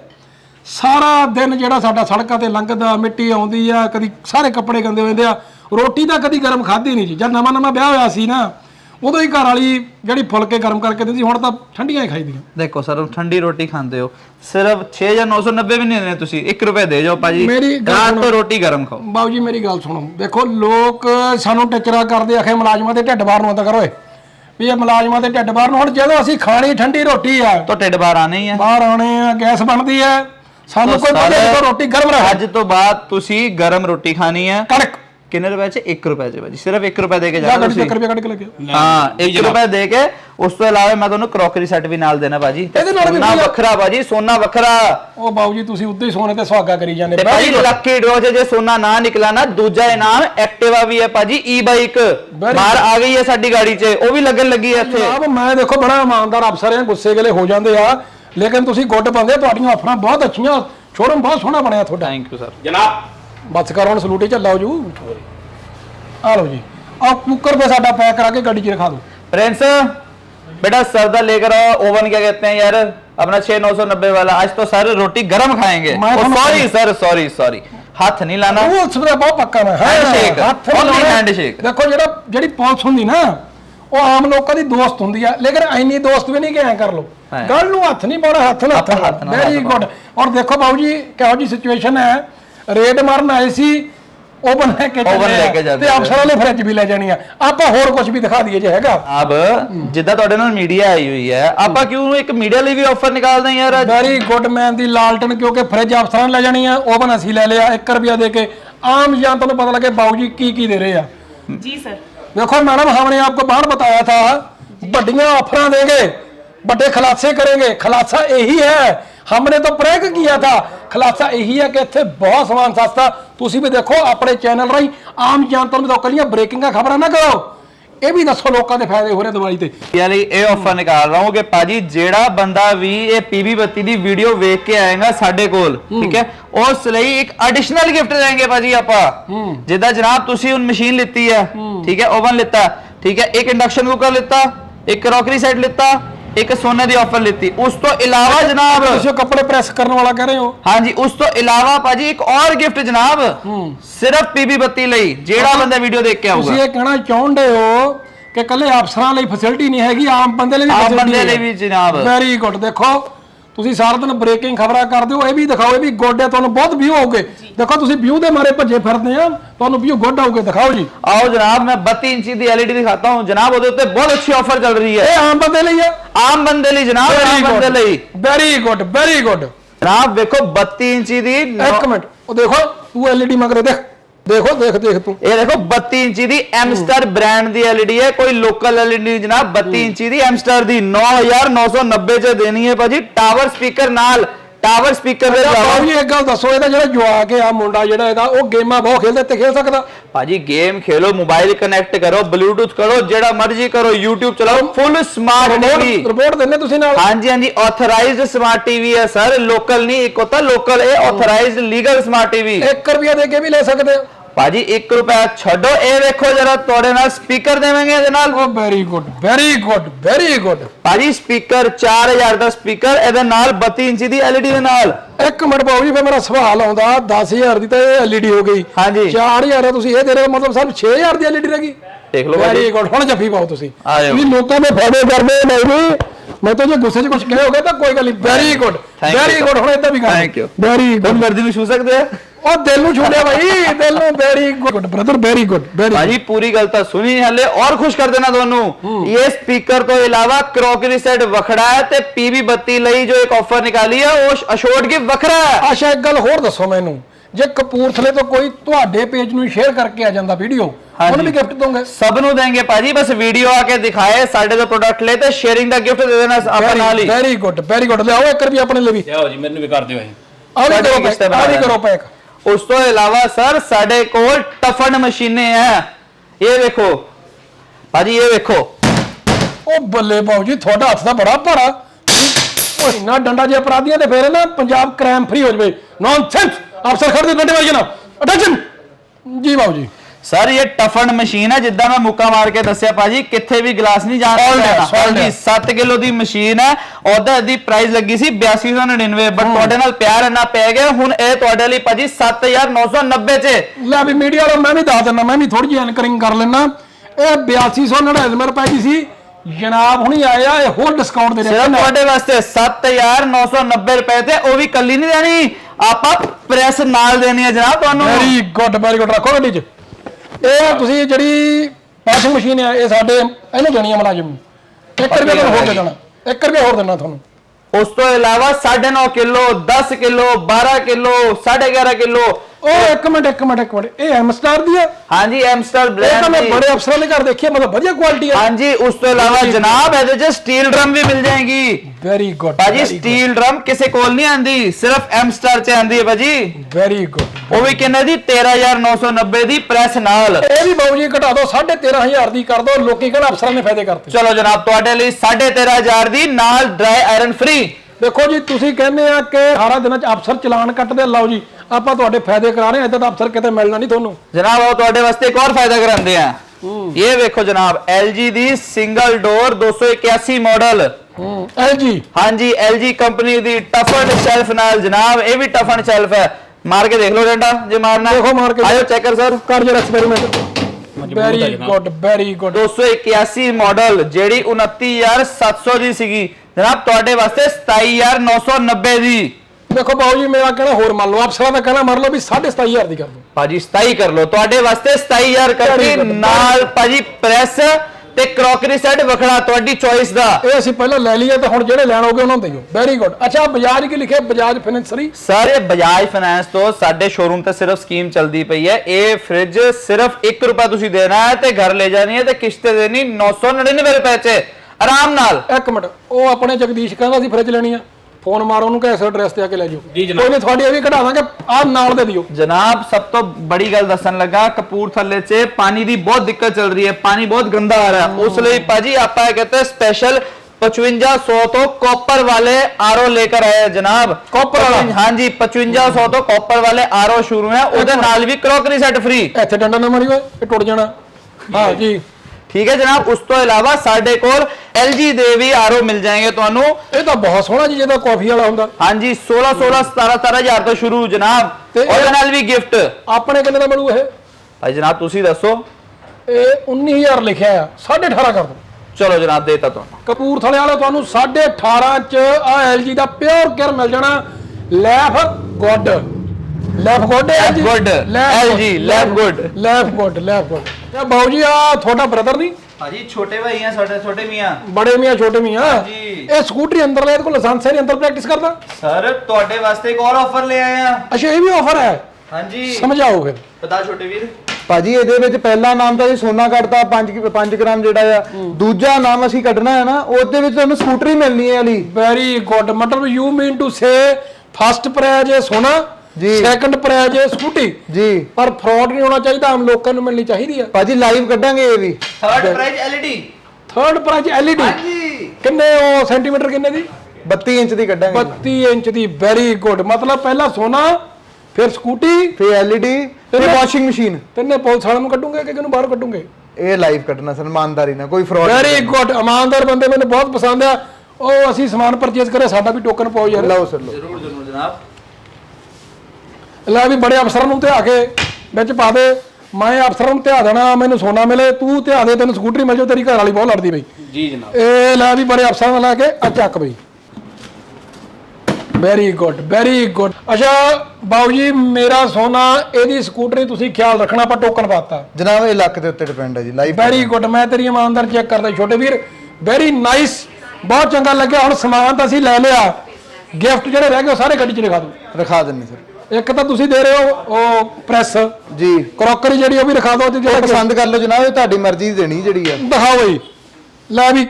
ਸਾਰਾ ਦਿਨ ਜਿਹੜਾ ਸਾਡਾ ਸੜਕਾਂ ਤੇ ਲੰਘਦਾ ਮਿੱਟੀ ਆਉਂਦੀ ਆ ਕਦੀ ਸਾਰੇ ਕੱਪੜੇ ਗੰਦੇ ਹੋ ਜਾਂਦੇ ਆ। ਰੋਟੀ ਤਾਂ ਕਦੀ ਗਰਮ ਖਾਧੀ ਨਹੀਂ ਜੀ। ਜਦ ਨਵਾਂ ਨਵਾਂ ਵਿਆਹ ਹੋਇਆ ਸੀ ਨਾ ਉਦੋਂ ਹੀ ਘਰ ਵਾਲੀ ਜਿਹੜੀ ਫੁਲਕੇ ਗਰਮ ਕਰਕੇ ਦਿੰਦੀ ਹੁਣ ਤਾਂ ਠੰਡੀਆਂ ਹੀ ਖਾਈਦੀਆਂ। ਦੇਖੋ ਸਰ ਠੰਡੀ ਰੋਟੀ ਖਾਂਦੇ ਹੋ। ਸਿਰਫ 6990 ਵੀ ਨਹੀਂ ਦੇਣੇ ਤੁਸੀਂ 1 ਰੁਪਏ ਦੇ ਜਾਓ ਭਾਜੀ। ਮੇਰੀ ਗੱਲ ਰਾਤ। ਤੋਂ ਰੋਟੀ ਗਰਮ ਖਾਓ। ਬਾਬੂ ਜੀ ਮੇਰੀ ਗੱਲ ਸੁਣੋ। ਦੇਖੋ ਲੋਕ ਸਾਨੂੰ ਟਿਚਰਾ ਕਰਦੇ ਆਖੇ ਮੁਲਾਜ਼ਮਾਂ ਦੇ ਢਿੱਡ ਬਾਹਰ ਨੂੰ ਅੰਦਰ ਕਰੋ ਏ ਵੀ ਇਹ ਮੁਲਾਜ਼ਮਾਂ ਦੇ ਢਿੱਡ ਬਾਹਰ ਨੂੰ ਹੁਣ ਜਦੋਂ ਅਸੀਂ ਖਾਣੀ ਠੰਡੀ ਰੋਟੀ ਆ ਤਾਂ ਢਿੱਡ ਬਾਹਰ ਆਣਾ ਹੀ ਹੈ ਬਾਹਰ ਆਉਣੇ ਆ ਗੈਸ ਬਣਦੀ ਆ। ਸਾਨੂੰ ਕੋਈ ਸਰ, ਰੋਟੀ ਗਰਮ ਰਹੇ। ਅੱਜ ਤੋਂ ਬਾਅਦ ਤੁਸੀਂ ਗਰਮ ਰੋਟੀ ਖਾਣੀ ਹੈ ਕੜਕ ਕਿੰਨੇ ਰੁਪਏ ਚ? 1 ਰੁਪਏ ਚ ਭਾਜੀ। ਸਿਰਫ 1 ਰੁਪਏ ਦੇ ਕੇ ਜਾਣਾ ਤੁਸੀਂ। ਚੱਕਰ ਵੀ ਕੱਢ ਕੇ ਲੱਗੇ ਹਾਂ 1 ਰੁਪਏ ਦੇ ਕੇ ਉਸ ਤੋਂ ਇਲਾਵਾ ਮੈਂ ਤੁਹਾਨੂੰ ਕਰੋਕਰੀ ਸੈੱਟ ਵੀ ਨਾਲ ਦੇਣਾ ਭਾਜੀ। ਇਹਦੇ ਨਾਲ ਵੀ। ਵੱਖਰਾ ਭਾਜੀ ਸੋਨਾ ਵੱਖਰਾ। ਉਹ ਬਾਬੂ ਜੀ ਤੁਸੀਂ ਉੱਤੇ ਹੀ ਸੋਨੇ ਤੇ ਸੁਹਾਗਾ ਕਰੀ ਜਾਂਦੇ। ਤੇ ਭਾਜੀ ਲੱਕੀ ਡਰੋ ਚ ਜੇ ਸੋਨਾ ਨਾ ਨਿਕਲਾ ਨਾ ਦੂਜਾ ਇਨਾਮ ਐਕਟਿਵਾ ਵੀ ਹੈ ਭਾਜੀ ਈ ਬਾਈਕ ਬਾਹਰ ਆ ਗਈ ਹੈ ਸਾਡੀ ਗਾੜੀ 'ਚ ਉਹ ਵੀ ਲੱਗਣ ਲੱਗੀ ਹੈ ਇੱਥੇ। ਜਨਾਬ ਮੈਂ ਦੇਖੋ ਬੜਾ ਇਮਾਨਦਾਰ ਅਫਸਰ ਹਾਂ ਗੁੱਸੇ ਗਲੇ ਹੋ ਜਾਂਦੇ ਆ। ਲੇਕਿਨ ਤੁਸੀਂ ਗੁੱਡ ਬੰਦੇ ਤੁਹਾਡੀਆਂ ਆਫਰਾਂ ਬਹੁਤ ਅੱਛੀਆਂ। ਸ਼ੋਰੂਮ ਬਹੁਤ ਸੋਹਣਾ ਬਣਿਆ ਤੁਹਾਡਾ। ਥੈਂਕ ਯੂ ਸਰ ਜਨਾਬ ਬਸ ਕਰ ਹੁਣ ਸਲੂਟੀ ਚੱਲਾਓ ਜੂ ਆ ਲਓ ਜੀ ਆ ਕੁੱਕਰ पे ਸਾਡਾ ਪੈਕ ਕਰਾ ਕੇ ਗੱਡੀ 'ਚ ਰਖਾ ਦਿਓ प्रिंस बेटा सरदा लेकर आओ ओवन क्या कहते हैं यार अपना छह नौ सौ नब्बे वाला आज तो सर रोटी गर्म खाएंगे मैं तो- सॉरी सर सॉरी सॉरी हाथ नहीं लाना ਉਹ ਸਵੇਰੇ ਬਹੁਤ ਪੱਕਾ ਮੈਂ Handshake, ਹੱਥ ਨੀ only ਲਾਉਣੇ। handshake। ਦੇਖੋ ਜਿਹੜਾ ਜਿਹੜੀ ਪੁਲਿਸ ਹੁੰਦੀ ਨਾ ਉਹ ਆਮ ਲੋਕਾਂ ਦੀ ਦੋਸਤ ਹੁੰਦੀ ਆ ਲੇਕਿਨ ਐਨੀ ਦੋਸਤ ਵੀ ਨਹੀਂ ਕਿ ਐ ਕਰ ਲੋ ਹਾਂ। ਗੱਲ ਨੂੰ ਹੱਥ ਨਹੀਂ ਪਾਉਣਾ ਹੱਥ ਨਾਲ ਆਪਾਂ ਹੱਥ ਨਾਲ ਵੈਰੀ ਹੱਥ ਗੁੱਡ ਔਰ ਦੇਖੋ ਬਾਬੂ ਜੀ ਕਿਹੋ ਜੀ ਸਿਚੁਏਸ਼ਨ ਹੈ ਰੇਡ ਮਾਰਨ ਆਏ ਸੀ ਓਵਨ ਲੈ ਕੇ Oven ਚੱਲੇ ਲੈ ਆ, ਕੇ ਜਾਂਦੇ ਤੇ ਆ। ਅਫਸਰਾਂ ਨੇ ਫ੍ਰਿਜ ਵੀ ਲੈ ਜਾਣੀ ਆ ਆਪਾਂ ਹੋਰ ਕੁਝ ਵੀ ਦਿਖਾ ਦਈਏ ਜੇ ਹੈਗਾ अब ਜਿੱਦਾਂ ਤੁਹਾਡੇ ਨਾਲ ਮੀਡੀਆ ਆਈ ਹੋਈ ਹੈ ਆਪਾਂ ਕਿਉਂ ਇੱਕ ਮੀਡੀਆ ਲਈ ਵੀ ਆਫਰ ਨਿਕਾਲਦੇ ਹਾਂ ਯਾਰ ਅੱਜ ਵੈਰੀ ਗੁੱਡ ਮੈਨ ਦੀ ਲਾਲਟਨ ਕਿਉਂਕਿ ਫ੍ਰਿਜ ਅਫਸਰਾਂ ਨੇ ਲੈ ਜਾਣੀ ਆ ਓਵਨ ਅਸੀਂ ਲੈ ਲਿਆ 1 ਰੁਪਿਆ ਦੇ ਕੇ ਆਮ ਜਾਂ ਤੁਹਾਨੂੰ ਪਤਾ ਲੱਗੇ ਬਾਬੂ ਜੀ ਕੀ ਕੀ ਦੇ ਰਹੇ ਆ जी सर देखो मैडम हमने आपको बाहर बताया था बड़ियां ऑफर देंगे बड़े खुलासे करेंगे खुलासा यही है हमने तो प्रैंक किया था खुलासा यही है कि ਇੱਥੇ ਬਹੁਤ ਸਮਾਨ ਸਸਤਾ ਤੁਸੀਂ ਵੀ ਦੇਖੋ ਆਪਣੇ ਚੈਨਲ ਰਾਹੀਂ ਆਮ ਜਨਤਾ ਨੂੰ ਤਾਂ ਕੱਲੀਆਂ ਬ੍ਰੇਕਿੰਗਾਂ ਖਬਰਾਂ ਨਾ ਕਰੋ ਇਹ ਵੀ ਦੱਸੋ ਲੋਕਾਂ ਦੇ ਫਾਇਦੇ ਹੋ ਰਹੇ ਦਿਵਾਲੀ ਤੇ ਯਾਰ ਇਹ ਆਫਰ ਨਿਕਾਲ ਰਹਾ ਹਾਂ ਕਿ ਭਾਜੀ ਜਿਹੜਾ ਬੰਦਾ ਵੀ ਇਹ ਪੀਬੀ ਬੱਤੀ ਦੀ ਵੀਡੀਓ ਵੇਖ ਕੇ ਆਏਗਾ ਸਾਡੇ ਕੋਲ ਠੀਕ ਹੈ ਉਸ ਲਈ ਇੱਕ ਐਡੀਸ਼ਨਲ ਗਿਫਟ ਦੇਣਗੇ ਭਾਜੀ ਆਪਾਂ ਜਿੱਦਾਂ ਜਨਾਬ ਤੁਸੀਂ ਹੁਣ ਮਸ਼ੀਨ ਲਿੱਤੀ ਹੈ ਠੀਕ ਹੈ ਓਵਨ ਲਿੱਤਾ ਠੀਕ ਹੈ ਇੱਕ ਇੰਡਕਸ਼ਨ ਕੁੱਕਰ ਲਿੱਤਾ ਇੱਕ ਕਰੋਕਰੀ ਸੈੱਟ ਲਿੱਤਾ ਇੱਕ ਸੋਨੇ ਦੀ ਆਫਰ ਲਿੱਤੀ। ਉਸ ਤੋਂ ਇਲਾਵਾ ਜਨਾਬ ਤੁਸੀਂ ਉਹ ਕੱਪੜੇ ਪ੍ਰੈਸ ਕਰਨ ਵਾਲਾ ਕਹਿ ਰਹੇ ਹੋ? ਹਾਂਜੀ ਉਸ ਤੋਂ ਇਲਾਵਾ ਭਾਜੀ ਇੱਕ ਔਰ ਗਿਫਟ ਜਨਾਬ। ਸਿਰਫ ਪੀਬੀ ਬੱਤੀ ਲਈ ਜਿਹੜਾ ਬੰਦਾ ਵੀਡੀਓ ਦੇਖ ਕੇ ਤੁਸੀਂ ਆਊਗਾ ਇਹ ਕਹਿਣਾ ਚਾਹੁੰਦੇ ਹੋ ਕਿ ਕੱਲੇ ਅਫਸਰਾਂ ਲਈ ਫੈਸਿਲਿਟੀ ਨਹੀਂ ਹੈਗੀ ਆਮ ਬੰਦੇ ਲਈ ਵੀ ਆਮ ਬੰਦੇ। ਲਈ ਵੀ ਜਨਾਬ। ਵੈਰੀ ਗੁੱਡ ਦੇਖੋ। ਤੁਸੀਂ ਸਾਰਾ ਦਿਨ ਬ੍ਰੇਕਿੰਗ ਖਬਰਾਂ ਕਰਦੇ ਹੋ ਇਹ ਵੀ ਦਿਖਾਓ ਇਹ ਵੀ ਗੁੱਡ ਹੈ ਤੁਹਾਨੂੰ ਬਹੁਤ ਵਿਊ ਹੋਗੇ ਦੇਖੋ ਤੁਸੀਂ ਵਿਊ ਦੇ ਮਾਰੇ ਭੱਜੇ ਫਿਰਦੇ ਆ ਤੁਹਾਨੂੰ ਵਿਊ ਗੁੱਡ ਆਉਗੇ ਦਿਖਾਓ ਜੀ आओ जनाब मैं 32 इंची दी एलईडी दिखाता हूं जनाब ਉਹਦੇ ਉੱਤੇ ਬਹੁਤ ਅੱਛੀ ਆਫਰ ਚੱਲ ਰਹੀ ਹੈ ਇਹ ਆਮ ਬੰਦੇ ਲਈ ਆ ਆਮ ਬੰਦੇ ਲਈ ਜਨਾਬ ਆਮ ਬੰਦੇ ਲਈ ਵੈਰੀ ਗੁੱਡ ਵੈਰੀ ਗੁੱਡ ਜਨਾਬ ਵੇਖੋ 32 ਇੰਚੀ ਦੀ ਨੌ- ਇੱਕ ਮਿੰਟ ਉਹ ਦੇਖੋ ਤੂੰ ਐਲਈਡੀ ਮਗਰੇ ਦੇਖ ਦੇਖੋ ਦੇਖ ਦੇਖ ਤੂੰ। ਇਹ ਦੇਖੋ 32 ਇੰਚੀ ਦੀ ਐਮਸਟਰ ਬ੍ਰਾਂਡ ਦੀ ਐਲਈਡੀ ਹੈ ਕੋਈ ਲੋਕਲ ਐਲਈਡੀ ਜਨਾਬ। 32 ਇੰਚੀ ਦੀ ਐਮਸਟਰ ਦੀ 9990 ਚ ਦੇਣੀ ਹੈ ਭਾਜੀ। ਟਾਵਰ ਸਪੀਕਰ ਨਾਲ ਟਾਵਰ ਸਪੀਕਰ ਦੇ ਬਾਬੂ ਜੀ ਇੱਕ ਗੱਲ ਦੱਸੋ ਇਹਦਾ ਜਿਹੜਾ ਜਵਾਕ ਆ ਮੁੰਡਾ ਜਿਹੜਾ ਇਹਦਾ ਉਹ ਗੇਮਾਂ ਬਹੁਤ ਖੇਲਦਾ ਤੇ ਖੇਲ ਸਕਦਾ? ਭਾਜੀ ਗੇਮ ਖੇਲੋ ਮੋਬਾਈਲ ਕਨੈਕਟ ਕਰੋ ਬਲੂਟੁੱਥ ਕਰੋ ਜਿਹੜਾ ਮਰਜ਼ੀ ਕਰੋ YouTube ਚਲਾਓ ਫੁੱਲ ਸਮਾਰਟ ਟੀਵੀ ਰਿਪੋਰਟ ਦਿੰਨੇ ਤੁਸੀਂ ਨਾਲ? ਹਾਂਜੀ ਹਾਂਜੀ ਆਥੋਰਾਈਜ਼ਡ ਸਮਾਰਟ ਟੀਵੀ ਹੈ ਸਰ ਲੋਕਲ ਨਹੀਂ ਇੱਕ ਹੁੰਦਾ ਲੋਕਲ ਇਹ ਆਥੋਰਾਈਜ਼ਡ ਲੀਗਲ ਸਮਾਰਟ ਟੀਵੀ 1 ਰੁਪਿਆ ਦੇ ਕੇ ਵੀ ਲੈ ਸਕਦੇ ਹੋ। ਭਾਜੀ 1 ਰੁਪਿਆ ਛੱਡੋ। ਇਹ ਵੇਖੋ ਜਰਾ ਤੁਹਾਡੇ ਨਾਲ ਸਪੀਕਰ ਦੇਵਾਂਗੇ ਇਹਦੇ ਨਾਲ। ਉਹ very good very good very good ਭਾਜੀ ਸਪੀਕਰ 4000 ਦਾ ਸਪੀਕਰ ਇਹਦੇ ਨਾਲ 32 ਇੰਚੀ ਦੀ LED ਦੇ ਨਾਲ। ਇੱਕ ਮਿੰਟ ਬਾਬੂ ਜੀ ਫਿਰ ਮੇਰਾ ਸਵਾਲ ਆਉਂਦਾ 10000 ਦੀ ਤਾਂ ਇਹ ਐਲਈਡੀ ਹੋ ਗਈ। ਹਾਂਜੀ। 4000 ਤੁਸੀਂ ਇਹ ਦੇ ਰਹੇ ਹੋ ਮਤਲਬ ਸਾਨੂੰ 6000 ਦੀ ਐਲਈਡੀ ਰਹੀ ਦੇਖ ਲਓ ਵੈਰੀ ਭਾਜੀ। ਗੁੱਡ ਹੁਣ ਜੱਫੀ ਪਾਓ ਤੁਸੀਂ। ਆ ਜਾਓ। ਲੋਕਾਂ ਦੇ ਫਾਇਦੇ ਕਰਦੇ ਨਹੀਂ ਵੀ ਮੈਂ ਤਾਂ ਜੇ ਗੁੱਸੇ 'ਚ ਕੁਝ ਕਹੇ ਹੋਗੇ ਤਾਂ ਕੋਈ ਗੱਲ ਨਹੀਂ। Very good Thank you, very sir. Good ਹੁਣ ਇਦਾਂ ਵੀ ਕਰ Thank you. ਵੈਰੀ ਤੁਮ ਮਰਜ਼ੀ ਨੂੰ ਛੂ ਸਕਦੇ ਆ। ਉਹ ਦਿਲ ਨੂੰ ਛੋੜਿਆ ਭਾਈ ਦਿਲ ਨੂੰ very good brother very good very ਭਾਜੀ ਪੂਰੀ ਗੱਲ ਤਾਂ ਸੁਣੀ ਹਲੇ ਔਰ ਖੁਸ਼ ਕਰ ਦੇਣਾ ਤੁਹਾਨੂੰ। ਇਹ ਸਪੀਕਰ ਤੋਂ ਇਲਾਵਾ ਕਰੋਕਰੀ ਸੈੱਟ ਵੱਖਰਾ ਹੈ ਤੇ ਪੀਵੀ 32 ਲਈ ਜੋ ਇੱਕ ਆਫਰ ਨਿਕਾਲੀ ਹੈ ਉਹ ਅਸ਼ੋਰਡ ਗਿਫਟ ਵੱਖਰਾ ਹੈ। ਆਸ਼ਾ ਇੱਕ ਗੱਲ ਹੋਰ ਦੱਸੋ ਮੈਨੂੰ। ਜੇ ਕਪੂਰਥਲੇ ਤੋਂ ਕੋਈ ਤੁਹਾਡੇ ਪੇਜ ਨੂੰ ਸ਼ੇਅਰ ਕਰਕੇ ਆ ਜਾਂਦਾ ਵੀਡੀਓ ਉਹਨੂੰ ਵੀ ਗਿਫਟ ਦੋਗੇ ਸਭ ਨੂੰ ਦੇਂਗੇ ਭਾਜੀ ਬਸ ਵੀਡੀਓ ਆ ਕੇ ਦਿਖਾਏ ਸਾਡੇ ਤੋਂ ਪ੍ਰੋਡਕਟ ਲੈ ਤੇ ਸ਼ੇਅਰਿੰਗ ਦਾ ਗਿਫਟ ਦੇ ਦੇਣਾ ਆਪਾਂ ਨਾਲ ਹੀ। ਵੈਰੀ ਗੁੱਡ ਵੈਰੀ ਗੁੱਡ ਲਿਆਓ ਇੱਕ ਰੁਪਿਆ ਆਪਣੇ ਲਈ ਵੀ। ਲਿਆਓ ਜੀ ਮੈਨੂੰ ਵੀ ਕਰ ਦਿਓ ਇਹ। ਆਹ ਵੀ ਸਾਡੇ ਕਰੋ ਕਿਸ਼ਤੇ ਪੈਕ ਆਹ ਵੀ ਬਣਾ ਕਰੋ ਪੈਕ। ਉਸ ਤੋਂ ਇਲਾਵਾ ਸਰ, ਸਾਡੇ ਕੋਲ ਟਫਨ ਮਸ਼ੀਨੇ ਹੈ ਇਹ ਵੇਖੋ। ਭਾਜੀ, ਇਹ ਵੇਖੋ। ਉਹ ਬੱਲੇ ਬਾਊ ਜੀ, ਤੁਹਾਡਾ ਹੱਥ ਦਾ ਬੜਾ ਭਾਰਾ। ਉਹ ਇੰਨਾ ਡੰਡਾ ਜੇ ਅਪਰਾਧੀਆਂ ਤੇ ਫੇਰ ਨਾ ਪੰਜਾਬ ਕ੍ਰਾਈਮ ਫ੍ਰੀ ਹੋ ਜਵੇ। ਨੌਨਸੈਂਸ ਅਫਸਰ ਖੜਦੇ ਡੰਡੇ ਮਾਰ ਕੇ ਅਟੈਂਸ਼ਨ ਜੀ ਬਾਊ ਜੀ। ਸਰ ਇਹ ਟਫਨ ਮਸ਼ੀਨ ਹੈ ਜਿੱਦਾਂ ਮੈਂ ਮੁੱਕਾ ਮਾਰ ਕੇ ਦੱਸਿਆ ਭਾਜੀ ਕਿੱਥੇ ਵੀ ਗਲਾਸ ਨਹੀਂ ਜਾਣ Solid ਹੈ, solid ਹਾਂਜੀ ਹੈ। 7 ਕਿਲੋ ਦੀ ਮਸ਼ੀਨ ਹੈ ਉਹਦਾ ਦੀ ਪ੍ਰਾਈਸ ਲੱਗੀ ਸੀ 8299 ਬਟ ਤੁਹਾਡੇ ਨਾਲ ਪਿਆਰ ਇੰਨਾ ਪੈ ਗਿਆ ਹੁਣ ਇਹ ਤੁਹਾਡੇ ਲਈ ਭਾਜੀ 7990 ਚ। ਲੈ ਵੀ ਮੀਡੀਆ ਵਾਲਾ ਮੈਂ ਵੀ ਦੱਸ ਦਿੰਦਾ ਮੈਂ ਵੀ ਥੋੜੀ ਜਿਹੀ ਐਨਕਰਿੰਗ ਕਰ ਲੈਣਾ ਇਹ 8299 ਰੁਪਏ ਦੀ ਸੀ। ਜਨਾਬ ਹੁਣੀ ਆਏ ਆ ਇਹ ਹੋਰ ਡਿਸਕਾਊਂਟ ਦੇ ਸਿਰਫ ਰਹੇ ਨੇ। ਤੁਹਾਡੇ ਵਾਸਤੇ 7990 ਰੁਪਏ ਤੇ ਉਹ ਵੀ ਕੱਲੀ ਨਹੀਂ ਦੇਣੀ। ਆਪਾਂ ਪ੍ਰੈਸ ਨਾਲ ਦੇਣੀ ਹੈ ਜਨਾਬ ਤੁਹਾਨੂੰ। ਵੈਰੀ ਗੁੱਡ ਵੈਰੀ ਗੁੱਡ ਰੱਖੋ ਗੱਡੀ 'ਚ। ਇਹ ਤੁਸੀਂ ਜਿਹੜੀ ਵਾਸ਼ਿੰਗ ਮਸ਼ੀਨ ਹੈ ਇਹ ਸਾਡੇ ਇਹਨੂੰ ਦੇਣੀ ਹੈ ਮੁਲਾਜ਼ਮ ਨੂੰ। 1 ਰੁਪਏ ਤੁਹਾਨੂੰ ਹੋਰ ਦੇ ਦੇਣਾ 1 ਰੁਪਏ ਹੋਰ ਦੇਣਾ ਤੁਹਾਨੂੰ। ਉਸ ਤੋਂ ਇਲਾਵਾ 9.5 ਕਿਲੋ 10 ਕਿਲੋ 12 ਕਿਲੋ 11.5 ਕਿਲੋ ਉਹ ਇੱਕ ਮਿੰਟ ਇੱਕ ਮਿੰਟ ਇੱਕ ਮਿੰਟ। ਇਹ ਐਮ ਸਟਾਰ ਦੀ ਹੈ ਹਾਂਜੀ ਐਮਸਟਰ ਇਹ ਤਾਂ ਮੈਂ ਦੀ। ਬੜੇ ਅਫਸਰਾਂ ਦੇ ਘਰ ਦੇਖੀ ਹੈ ਮਤਲਬ ਵਧੀਆ ਕੁਆਲਿਟੀ ਹੈ ਹਾਂਜੀ ਉਸ ਤੋਂ ਇਲਾਵਾ ਜਨਾਬ ਇਹਦੇ ਚ ਸਟੀਲ ਡਰਮ ਵੀ ਮਿਲ ਜਾਏਗੀ। ਵੈਰੀ ਗੁੱਡ ਭਾਜੀ ਸਟੀਲ ਡਰਮ ਕਿਸੇ ਕੋਲ ਨਹੀਂ ਆਂਦੀ ਸਿਰਫ ਐਮਸਟਰ ਚ ਆਂਦੀ ਹੈ ਭਾਜੀ। ਵੈਰੀ ਗੁੱਡ ਉਹ ਵੀ ਕਿੰਨੇ ਦੀ 13990 ਦੀ ਪ੍ਰੈਸ ਨਾਲ। ਇਹ ਵੀ ਬਾਬੂ ਜੀ ਘਟਾ ਦਿਓ 13500 ਦੀ ਕਰ ਦਿਓ ਲੋਕੀ ਕਹਿੰਦਾ ਅਫਸਰਾਂ ਨੇ ਫਾਇਦੇ ਕਰਤੇ। ਚਲੋ ਜਨਾਬ ਤੁਹਾਡੇ ਲਈ 13500 ਦੀ ਨਾਲ ਡਰਾਈ ਆਇਰਨ ਫ੍ਰੀ ਦੇਖੋ ਜੀ ਤੁਸੀਂ ਕਹਿੰਦੇ ਆ ਕਿ 18 ਦਿਨਾਂ ਚ ਅਫਸਰ ਚਲਾਨ ਕੱਟਦੇ ਲਓ ਜੀ ਆਪਾਂ ਤੁਹਾਡੇ ਫਾਇਦੇ ਕਰਾ ਰਹੇ ਆ ਇਦਾਂ ਦਾ ਅਫਸਰ ਕਿਤੇ ਮਿਲਣਾ ਨਹੀਂ ਤੁਹਾਨੂੰ। ਜਨਾਬ ਉਹ ਤੁਹਾਡੇ ਵਾਸਤੇ ਇੱਕ ਹੋਰ ਫਾਇਦਾ ਕਰਾਉਂਦੇ ਆ। ਇਹ ਵੇਖੋ ਜਨਾਬ LG ਦੀ ਸਿੰਗਲ ਡੋਰ 281 ਮਾਡਲ ਹੂੰ ਐਲਜੀ ਹਾਂਜੀ LG ਕੰਪਨੀ ਦੀ ਟਫਨ ਸ਼ੈਲਫ ਨਾਲ ਜਨਾਬ ਇਹ ਵੀ ਟਫਨ ਸ਼ੈਲਫ ਹੈ। ਮਾਰ ਕੇ ਦੇਖ ਲਓ ਡੰਡਾ ਜੇ ਮਾਰਨਾ ਹੈ। ਦੇਖੋ ਮਾਰ ਕੇ। ਆਇਓ ਚੈੱਕ ਕਰ ਸਰ ਕਰ ਜਰਾ experiment very good very good 281 model ਜਿਹੜੀ 29700 ਦੀ ਸੀਗੀ। ਜਨਾਬ ਤੁਹਾਡੇ ਵਾਸਤੇ 27990 ਦੀ। ਦੇਖੋ ਬਾਬੂ ਜੀ ਮੇਰਾ ਕਹਿਣਾ ਹੋਰ ਮੰਨ ਲਓ। ਅਫਸਰਾਂ ਦਾ ਕਹਿਣਾ ਮੰਨ ਲਓ ਵੀ 27500 ਦੀ ਕਰ ਦਿਓ ਭਾਜੀ 27 ਕਰ ਲਓ। ਤੁਹਾਡੇ ਵਾਸਤੇ 27000 ਕਰਤੀ. ਨਾਲ ਭਾਜੀ ਪ੍ਰੈਸ ਤੇ ਕਰੋਕਰੀ ਸੈੱਟ ਵੱਖਰਾ ਤੁਹਾਡੀ ਚੋਇਸ ਦਾ। ਇਹ ਅਸੀਂ ਪਹਿਲਾਂ ਲੈ ਲਈਏ ਤੇ ਹੁਣ ਜਿਹੜੇ ਲੈਣ ਹੋਗੇ ਉਹਨਾਂ ਨੂੰ ਦਿਓ। ਵੈਰੀ ਗੁੱਡ ਅੱਛਾ ਬਜਾਜ ਕੀ ਲਿਖਿਆ? ਬਜਾਜ ਫਾਈਨੈਂਸਰੀ ਸਰ ਬਜਾਜ ਫਾਈਨਾਂਸ ਤੋਂ ਸਾਡੇ ਸ਼ੋਰੂਮ ਤੇ ਸਿਰਫ ਸਕੀਮ ਚੱਲਦੀ ਪਈ ਹੈ। ਇਹ ਫ੍ਰਿਜ ਸਿਰਫ 1 ਰੁਪਿਆ ਤੁਸੀਂ ਦੇਣਾ ਹੈ ਤੇ ਘਰ ਲੈ ਜਾਣੀ ਹੈ ਤੇ ਕਿਸ਼ਤ ਦੇਣੀ 999 ਰੁਪਏ ਚ। ਆਰਾਮ ਨਾਲ। ਇੱਕ ਮਿੰਟ। ਉਹ ਆਪਣੇ ਜਗਦੀਸ਼ ਕਹਿੰਦਾ ਸੀ ਫ੍ਰਿਜ ਲੈਣੀ ਆ। ਫੋਨ ਮਾਰੋ ਉਹਨੂੰ ਕਿ ਐਡਰੈਸ ਤੇ ਆ ਕੇ ਲੈ ਜਾਓ। ਜੀ ਜਨਾਬ। ਕੋਈ ਨਹੀਂ ਤੁਹਾਡੀ ਇਹ ਵੀ ਕਢਾ ਦਾਂਗੇ ਆਹ ਨਾਲ ਦੇ ਦਿਓ। ਜਨਾਬ ਸਭ ਤੋਂ ਬੜੀ ਗੱਲ ਦੱਸਣ ਲੱਗਾ ਕਪੂਰਥਲੇ 'ਚ ਪਾਣੀ ਦੀ ਬਹੁਤ ਦਿੱਕਤ ਚੱਲ ਰਹੀ ਹੈ ਪਾਣੀ ਬਹੁਤ ਗੰਦਾ ਆ ਰਿਹਾ। ਉਸ ਲਈ ਭਾਜੀ ਆਪਾਂ ਇਹ ਕਹਤੇ ਸਪੈਸ਼ਲ 5500 ਤੋਂ ਕਾਪਰ ਵਾਲੇ ਆਰਓ ਲੈ ਕੇ ਆਏ ਜਨਾਬ। ਕਾਪਰ ਵਾਲਾ? ਹਾਂਜੀ 5500 ਤੋਂ ਕਾਪਰ ਵਾਲੇ ਆਰਓ ਸ਼ੁਰੂ ਹੈ ਉਹਦੇ ਨਾਲ ਵੀ ਕਰੋਕਰੀ ਸੈੱਟ ਫ੍ਰੀ ਇੱਥੇ ਡੰਡਾ ਨਾ ਮਾਰੀ ਓਏ ਇਹ ਟੁੱਟ ਜਾਣਾ। ਹਾਂ ਜੀ। ਠੀਕ ਹੈ ਜਨਾਬ? ਉਸ ਤੋਂ ਇਲਾਵਾ ਸਾਡੇ ਕੋਲ LG ਦੇ ਵੀ ਆਰਓ ਮਿਲ ਜਾਣਗੇ ਤੁਹਾਨੂੰ। ਇਹ ਤਾਂ ਬਹੁਤ ਸੋਹਣਾ ਜੀ ਜਿਹਦਾ ਕਾਫੀ ਵਾਲਾ ਹੁੰਦਾ। ਹਾਂਜੀ 16 16 17 17000 ਤੋਂ ਸ਼ੁਰੂ ਜਨਾਬ। ਉਹਦੇ ਨਾਲ ਵੀ ਗਿਫਟ ਆਪਣੇ ਕਿੰਨੇ ਦਾ ਮਿਲੂ ਇਹ? ਭਾਈ ਜਨਾਬ ਤੁਸੀਂ ਦੱਸੋ। ਇਹ 19000 ਲਿਖਿਆ ਆ 18.5 ਕਰ ਦੋ ਚਲੋ ਜਨਾਬ ਦੇਤਾ ਤੁਹਾਨੂੰ। ਕਪੂਰਥਲੇ ਵਾਲੇ ਤੁਹਾਨੂੰ 18.5 ਚ ਆ LG ਦਾ ਪਿਓਰ ਕੇਅਰ ਮਿਲ ਜਾਣਾ। ਲੈਫ ਗੁੱਡ ਲੈਫ ਗੁੱਡ ਹੈ Left good, LG, Left good। Left good left good ਤੇ ਬਾਊ ਜੀ ਆ ਤੁਹਾਡਾ ਬ੍ਰਦਰ ਨਹੀਂ ਭਾਜੀ ਛੋਟੇ ਭਾਈ ਆ ਸਾਡੇ ਛੋਟੇ ਮੀਆਂ ਬੜੇ ਮੀਆਂ ਛੋਟੇ ਮੀਆਂ ਜੀ। ਇਹ ਸਕੂਟਰੀ ਅੰਦਰ ਲੈ ਇਹਦੇ ਕੋਲ ਲਾਇਸੈਂਸ ਹੈ ਨਹੀਂ ਅੰਦਰ ਪ੍ਰੈਕਟਿਸ ਕਰਦਾ ਸਰ ਤੁਹਾਡੇ ਵਾਸਤੇ ਇੱਕ ਹੋਰ ਆਫਰ ਲੈ ਆਏ ਆ ਅੱਛਾ ਇਹ ਵੀ ਆਫਰ ਹੈ ਹਾਂਜੀ ਸਮਝਾਓ ਫਿਰ ਬਤਾ ਛੋਟੇ ਵੀਰ ਭਾਜੀ ਇਹਦੇ ਵਿੱਚ ਪਹਿਲਾ ਨਾਮ ਤਾਂ ਜੀ ਸੋਨਾ ਕੱਢਤਾ 5 5 ਗ੍ਰਾਮ ਜਿਹੜਾ ਆ ਦੂਜਾ ਨਾਮ ਅਸੀਂ ਕੱਢਣਾ ਹੈ ਨਾ ਉਹਦੇ ਵਿੱਚ ਤੁਹਾਨੂੰ ਸਕੂਟਰੀ ਮਿਲਣੀ ਹੈ ਅਲੀ ਵੈਰੀ ਗੁੱਡ ਮਤਲਬ you mean to say first prize ਹੈ ਸੋਨਾ ਜੀ। ਸੈਕੰਡ ਪ੍ਰਾਈਜ਼ ਹੈ ਸਕੂਟੀ ਜੀ। ਪਰ ਫਰਾਡ ਨਹੀਂ ਹੋਣਾ ਚਾਹੀਦਾ ਆਮ ਲੋਕਾਂ ਨੂੰ ਮਿਲਣੀ ਚਾਹੀਦੀ ਹੈ। ਭਾਜੀ ਲਾਈਵ ਕੱਢਾਂਗੇ ਇਹ ਵੀ। Third prize LED third prize LED ਹਾਂਜੀ। ਕਿੰਨੇ ਉਹ ਸੈਂਟੀਮੀਟਰ ਕਿੰਨੇ ਦੀ? 32 ਇੰਚ ਦੀ ਕੱਢਾਂਗੇ। 32 ਇੰਚ ਦੀ ਵੈਰੀ ਗੁੱਡ ਮਤਲਬ ਪਹਿਲਾਂ ਸੋਨਾ ਫਿਰ ਸਕੂਟੀ ਫਿਰ ਤੇ ਫਿਰ- ਵਾਸ਼ਿੰਗ ਮਸ਼ੀਨ ਤਿੰਨੇ ਪੁਲਿਸ ਵਾਲਿਆਂ ਨੂੰ ਕੱਢੂਗੇ ਕਿ ਕਿਹਨੂੰ ਬਾਹਰ ਕੱਢੂਗੇ? ਇਹ ਲਾਈਵ ਕੱਢਣਾ ਸਰ ਇਮਾਨਦਾਰੀ ਨਾਲ ਕੋਈ ਫਰਾਡ ਵੈਰੀ ਗੁੱਡ ਇਮਾਨਦਾਰ ਬੰਦੇ ਮੈਨੂੰ ਬਹੁਤ ਪਸੰਦ ਆ। ਉਹ ਅਸੀਂ ਸਮਾਨ ਪਰਚੇਸ ਕਰੇ ਸਾਡਾ ਵੀ ਟੋਕਨ ਪਾਓ ਯਾਰ। ਲਓ ਸਰ ਲਓ। ਜ਼ਰੂਰ ਜ਼ਰੂਰ ਜਨਾਬ। ਲੈ ਵੀ ਬੜੇ ਅਫਸਰਾਂ ਨੂੰ ਧਿਆ ਕੇ ਵਿੱਚ ਪਾ ਦੇ। ਮੈਂ ਅਫਸਰਾਂ ਨੂੰ ਧਿਆ ਦੇਣਾ ਮੈਨੂੰ ਸੋਨਾ ਮਿਲੇ ਤੂੰ ਧਿਆ ਦੇ ਤੈਨੂੰ ਸਕੂਟਰੀ ਮਿਲ ਜਾਓ ਤੇਰੀ ਘਰ ਵਾਲੀ ਬਹੁਤ ਲੜਦੀ ਬਈ ਜੀ ਜਨਾਬ। ਇਹ ਲੈ ਵੀ ਬੜੇ ਅਫਸਰਾਂ ਨੂੰ ਲੈ ਕੇ ਆ ਚੱਕ ਬਈ। ਵੈਰੀ ਗੁੱਡ ਵੈਰੀ ਗੁੱਡ ਅੱਛਾ ਬਾਊ ਜੀ ਮੇਰਾ ਸੋਨਾ ਇਹਦੀ ਸਕੂਟਰੀ ਤੁਸੀਂ ਖਿਆਲ ਰੱਖਣਾ ਆਪਾਂ ਟੋਕਨ ਪਾਤਾ ਜਨਾਬ ਇਹ ਲੱਕ ਦੇ ਉੱਤੇ ਡਿਪੈਂਡ ਹੈ ਜੀ ਲਾਈਵ ਵੈਰੀ ਗੁੱਡ ਮੈਂ ਤੇਰੀ ਇਮਾਨਦਾਰ ਚੈੱਕ ਕਰਦਾ ਛੋਟੇ ਵੀਰ। ਵੈਰੀ ਨਾਈਸ ਬਹੁਤ ਚੰਗਾ ਲੱਗਿਆ ਹੁਣ ਸਮਾਨ ਤਾਂ ਅਸੀਂ ਲੈ ਲਿਆ। ਗਿਫਟ ਜਿਹੜੇ ਰਹਿ ਗਏ ਉਹ ਸਾਰੇ ਗੱਡੀ 'ਚ ਰਖਾ ਦਿਓ। ਰਖਾ ਦਿੰਨੇ ਸਰ। ਇੱਕ ਤਾਂ ਤੁਸੀਂ ਦੇ ਰਹੇ ਹੋ ਉਹ ਪ੍ਰੈਸ। ਜੀ। ਕਰੋਕਰੀ ਜਿਹੜੀ ਉਹ ਵੀ ਰਖਾ ਦਿਓ ਤੇ ਇਹ ਜਿਹੜਾ ਪਸੰਦ ਕਰ ਲਓ ਜਨਾਬ ਇਹ ਤੁਹਾਡੀ ਮਰਜ਼ੀ ਦੀ ਦੇਣੀ ਜਿਹੜੀ ਆ। ਦਿਖਾਓ ਜੀ ਲੈ ਵੀ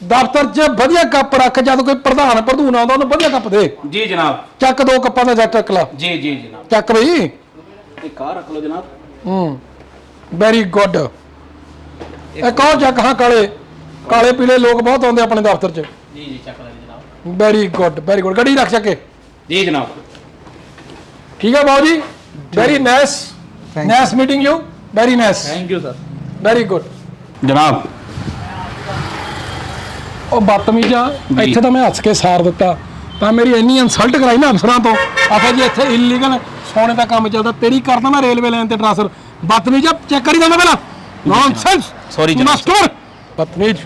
ਦਫ਼ਤਰ 'ਚ ਵਧੀਆ ਕੱਪ ਰੱਖ ਜਦ ਕੋਈ ਪ੍ਰਧਾਨ ਪ੍ਰਧੂਨ ਆਉਂਦਾ ਉਹਨੂੰ ਵਧੀਆ ਕੱਪ ਦੇ। ਜੀ ਜਨਾਬ। ਚੱਕ ਦੋ ਕੱਪਾਂ ਦਾ ਚੱਕ ਲਾ। ਜੀ ਜੀ ਜਨਾਬ। ਚੱਕ ਬਈ। ਇੱਕ ਕਾਰ ਰੱਖ ਲਓ ਜਨਾਬ। ਹੂੰ ਵੈਰੀ ਗੁੱਡ ਇੱਕ ਹੋਰ ਚੱਕ ਹਾਂ ਕਾਲੇ। ਕਾਲੇ ਪੀਲੇ ਲੋਕ ਬਹੁਤ ਆਉਂਦੇ ਆਪਣੇ ਦਫ਼ਤਰ 'ਚ। ਜੀ ਜੀ ਚੱਕ ਲੈ ਜਨਾਬ। ਵੈਰੀ ਗੁੱਡ ਵੈਰੀ ਗੁੱਡ ਗੱਡੀ ਰੱਖ ਚੱਕੇ। ਜੀ ਜਨਾਬ। ਠੀਕ ਹੈ ਬਾਊ ਜੀ? Very nice nice meeting you very nice thank you sir very good ਜਨਾਬ। ਉਹ ਬਦਤਮੀਜ਼ਾਂ। ਇੱਥੇ ਤਾਂ ਮੈਂ ਹੱਸ ਕੇ ਸਾਰ ਦਿੱਤਾ। ਤਾਂ ਮੇਰੀ ਇੰਨੀ ਇਨਸਲਟ ਕਰਾਈ ਨਾ ਅਫਸਰਾਂ ਤੋਂ। ਆਖਿਆ ਜੀ ਇੱਥੇ ਇਲੀਗਲ ਸੋਨੇ ਦਾ ਕੰਮ ਚੱਲਦਾ। ਤੇਰੀ ਕਰਦਾ ਮੈਂ ਰੇਲਵੇ ਲਾਈਨ ਤੇ ਟ੍ਰਾਂਸਫਰ ਬਦਤਮੀਜ਼ਾਂ ਚੈੱਕ ਕਰੀ ਜਾਂਦਾ ਪਹਿਲਾਂ। ਨੌਨਸੈਂਸ Sorry ਜਨਾਬ। ਮਾਸਟਰ ਬਦਤਮੀਜ਼।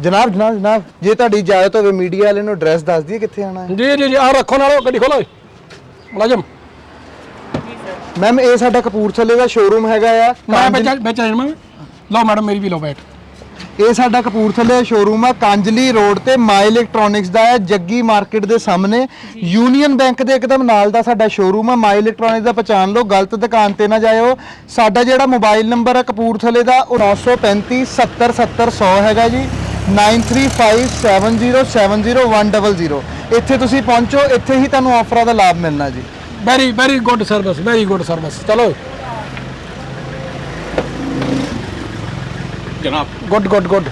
ਜਨਾਬ ਜਨਾਬ ਜਨਾਬ ਜੇ ਤੁਹਾਡੀ ਇਜਾਜ਼ਤ ਹੋਵੇ ਮੀਡੀਆ ਵਾਲੇ ਨੂੰ ਐਡਰੈਸ ਦੱਸ ਦਈਏ ਕਿੱਥੇ ਆਣਾ ਹੈ। ਜੀ ਜੀ ਜੀ ਆ ਰੱਖੋ ਨਾਲੋ ਗੱਡੀ ਖੋਲੋ ਮੁਲਾਜ਼ਮ। ਮੈਮ ਇਹ ਸਾਡਾ ਕਪੂਰਥਲੇ ਦਾ ਸ਼ੋਰੂਮ ਹੈਗਾ ਆ। ਮੈਂ ਵਿੱਚ ਵਿੱਚ ਆ ਜਾਣਾ ਲਓ ਮੈਡਮ ਮੇਰੀ ਵੀ ਲਓ ਬੈਠ। ਇਹ ਸਾਡਾ ਕਪੂਰਥਲੇ ਦਾ ਸ਼ੋਰੂਮ ਆ ਕਾਂਜਲੀ ਰੋਡ ਤੇ ਮਾਈ ਇਲੈਕਟ੍ਰੋਨਿਕਸ ਦਾ ਹੈ ਜੱਗੀ ਮਾਰਕੀਟ ਦੇ ਸਾਹਮਣੇ। ਯੂਨੀਅਨ ਬੈਂਕ ਦੇ ਇੱਕਦਮ ਨਾਲ ਦਾ ਸਾਡਾ ਸ਼ੋਰੂਮ ਆ ਮਾਈ ਇਲੈਕਟ੍ਰੋਨਿਕਸ ਦਾ ਪਛਾਣ ਲਓ ਗਲਤ ਦੁਕਾਨ ਤੇ ਨਾ ਜਾਇਓ। ਸਾਡਾ ਜਿਹੜਾ ਮੋਬਾਈਲ ਨੰਬਰ ਹੈ ਕਪੂਰਥਲੇ ਦਾ ਉਹ 935 70 70 100 ਹੈਗਾ ਜੀ। 9357070100 ਇੱਥੇ ਤੁਸੀਂ ਪਹੁੰਚੋ ਇੱਥੇ ਹੀ ਤੁਹਾਨੂੰ ਆਫਰਾਂ ਦਾ ਲਾਭ ਮਿਲਣਾ ਜੀ very very good service very good service ਚਲੋ ਜਨਾਬ ਗੁੱਡ ਗੁੱਡ ਗੁੱਡ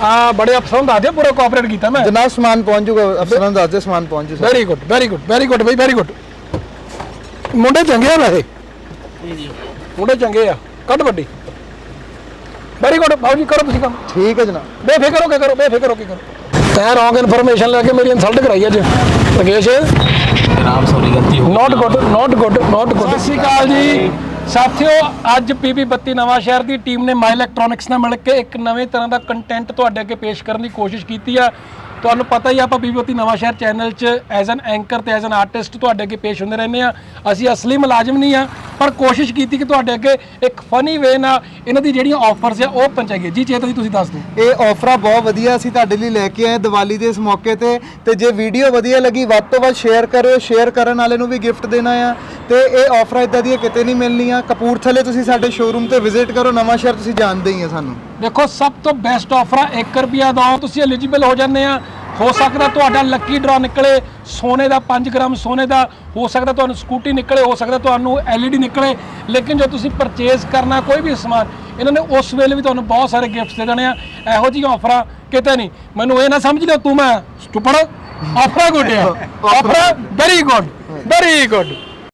ਆ ਬੜੇ ਅਫਸਰਾਂ ਨੂੰ ਦੱਸਦੇ ਪੂਰਾ ਕੋਆਪਰੇਟ ਕੀਤਾ ਮੈਂ ਜਨਾਬ ਸਮਾਨ ਪਹੁੰਚ ਜੂਗਾ ਅਫਸਰਾਂ ਨੂੰ ਦੱਸ ਦਿਓ ਸਮਾਨ ਪਹੁੰਚ ਜੂ very good very good very good ਬਈ ਵੈਰੀ ਗੁੱਡ ਮੁੰਡੇ ਚੰਗੇ ਆ ਵੈਸੇ ਮੁੰਡੇ ਚੰਗੇ ਆ ਕੱਢ ਵੱਡੀ ਵੈਰੀ ਗੁੱਡ ਬਾਬੂ ਜੀ ਕਰੋ ਤੁਸੀਂ ਕੰਮ। ਠੀਕ ਹੈ ਜਨਾਬ। ਬੇਫਿਕਰ ਹੋ ਕੇ ਕਰੋ ਬੇਫਿਕਰ ਹੋ ਕੇ ਕਰੋ। ਤੈਂ ਰੋਂਗ ਇਨਫੋਰਮੇਸ਼ਨ ਲੈ ਕੇ ਮੇਰੀ ਇਨਸਲਟ ਕਰਾਈ ਅੱਜ। ਰਕੇਸ਼। ਜਨਾਬ ਸੌਰੀ ਗਲਤੀ ਹੋ not good not good not good ਸਤਿ ਸ਼੍ਰੀ ਅਕਾਲ ਜੀ। ਸਾਥੀਓ ਅੱਜ ਪੀਬੀ 32 ਨਵਾਂ ਸ਼ਹਿਰ ਦੀ ਟੀਮ ਨੇ ਮਾਈ ਇਲੈਕਟ੍ਰੋਨਿਕਸ ਨਾਲ ਮਿਲ ਕੇ ਇੱਕ ਨਵੇਂ ਤਰ੍ਹਾਂ ਦਾ ਕੰਟੈਂਟ ਤੁਹਾਡੇ ਅੱਗੇ ਪੇਸ਼ ਕਰਨ ਦੀ ਕੋਸ਼ਿਸ਼ ਕੀਤੀ ਆ। ਤੁਹਾਨੂੰ ਪਤਾ ਹੀ ਆ, ਆਪਾਂ ਪੀਬੀ 32 ਨਵਾਂ ਸ਼ਹਿਰ ਚੈਨਲ 'ਚ ਐਜ਼ ਐਨ ਐਂਕਰ ਤੇ ਐਜ਼ ਐਨ ਆਰਟਿਸਟ ਤੁਹਾਡੇ ਅੱਗੇ ਪੇਸ਼ ਹੁੰਦੇ ਰਹਿੰਦੇ ਆ। ਅਸੀਂ ਅਸਲੀ ਮੁਲਾਜ਼ਮ ਨਹੀਂ ਆ ਪਰ ਕੋਸ਼ਿਸ਼ ਕੀਤੀ ਕਿ ਤੁਹਾਡੇ ਅੱਗੇ ਇੱਕ ਫਨੀ ਵੇ ਨਾਲ ਇਹਨਾਂ ਦੀ ਜਿਹੜੀਆਂ ਆਫਰਸ ਆ ਉਹ ਪਹੁੰਚਾਈਏ। ਜੀ ਜੇ ਜੀ ਤੁਸੀਂ ਦੱਸ ਦਿਓ। ਇਹ ਆਫਰਾਂ ਬਹੁਤ ਵਧੀਆ। ਅਸੀਂ ਤੁਹਾਡੇ ਲਈ ਲੈ ਕੇ ਆਏ ਦੀਵਾਲੀ ਦੇ ਇਸ ਮੌਕੇ ਤੇ। ਤੇ ਜੇ ਵੀਡੀਓ ਵਧੀਆ ਲੱਗੀ ਵੱਧ ਤੋਂ ਵੱਧ ਸ਼ੇਅਰ ਕਰਿਓ। ਸ਼ੇਅਰ ਕਰਨ ਵਾਲੇ ਨੂੰ ਵੀ ਗਿਫਟ ਦੇਣਾ ਆ। ਤੇ ਇਹ ਆਫਰਾਂ ਇਦਾਂ ਦੀਆਂ ਕਿਤੇ ਨਹੀਂ ਮਿਲਣੀਆਂ। ਕਪੂਰਥਲੇ ਤੁਸੀਂ ਸਾਡੇ ਸ਼ੋਰੂਮ ਤੇ ਵਿਜ਼ਿਟ ਕਰੋ। ਨਵਾਂ ਸ਼ਹਿਰ ਤੁਸੀਂ ਜਾਣਦੇ ਹੀ ਆ ਸਾਨੂੰ। ਦੇਖੋ ਸਭ ਤੋਂ ਬੈਸਟ ਆਫਰ ਆ 1 ਰੁਪਿਆ ਦੋ ਤੁਸੀਂ ਐਲੀਜੀਬਲ ਹੋ ਜਾਂਦੇ ਆ। ਹੋ ਸਕਦਾ ਤੁਹਾਡਾ ਲੱਕੀ ਡਰਾ ਨਿਕਲੇ ਸੋਨੇ ਦਾ 5 ਗ੍ਰਾਮ ਸੋਨੇ ਦਾ ਹੋ ਸਕਦਾ ਤੁਹਾਨੂੰ ਸਕੂਟੀ ਨਿਕਲੇ ਹੋ ਸਕਦਾ ਤੁਹਾਨੂੰ LED ਨਿਕਲੇ। ਲੇਕਿਨ ਜੋ ਤੁਸੀਂ ਪਰਚੇਸ ਕਰਨਾ ਕੋਈ ਵੀ ਸਮਾਨ ਇਹਨਾਂ ਨੇ ਉਸ ਵੇਲੇ ਵੀ ਤੁਹਾਨੂੰ ਬਹੁਤ ਸਾਰੇ ਗਿਫਟਸ ਦੇ ਦੇਣੇ ਆ। ਇਹੋ ਜਿਹੀਆਂ ਆਫਰਾਂ ਕਿਤੇ ਨਹੀਂ। ਮੈਨੂੰ ਇਹ ਨਾ ਸਮਝ ਲਿਓ ਤੂੰ ਮੈਂ ਸਟੂਪਡ ਆਫਰਾਂ ਗੁੱਡ ਆ। ਆਫਰਾਂ ਵੈਰੀ ਗੁੱਡ ਵੈਰੀ ਗੁੱਡ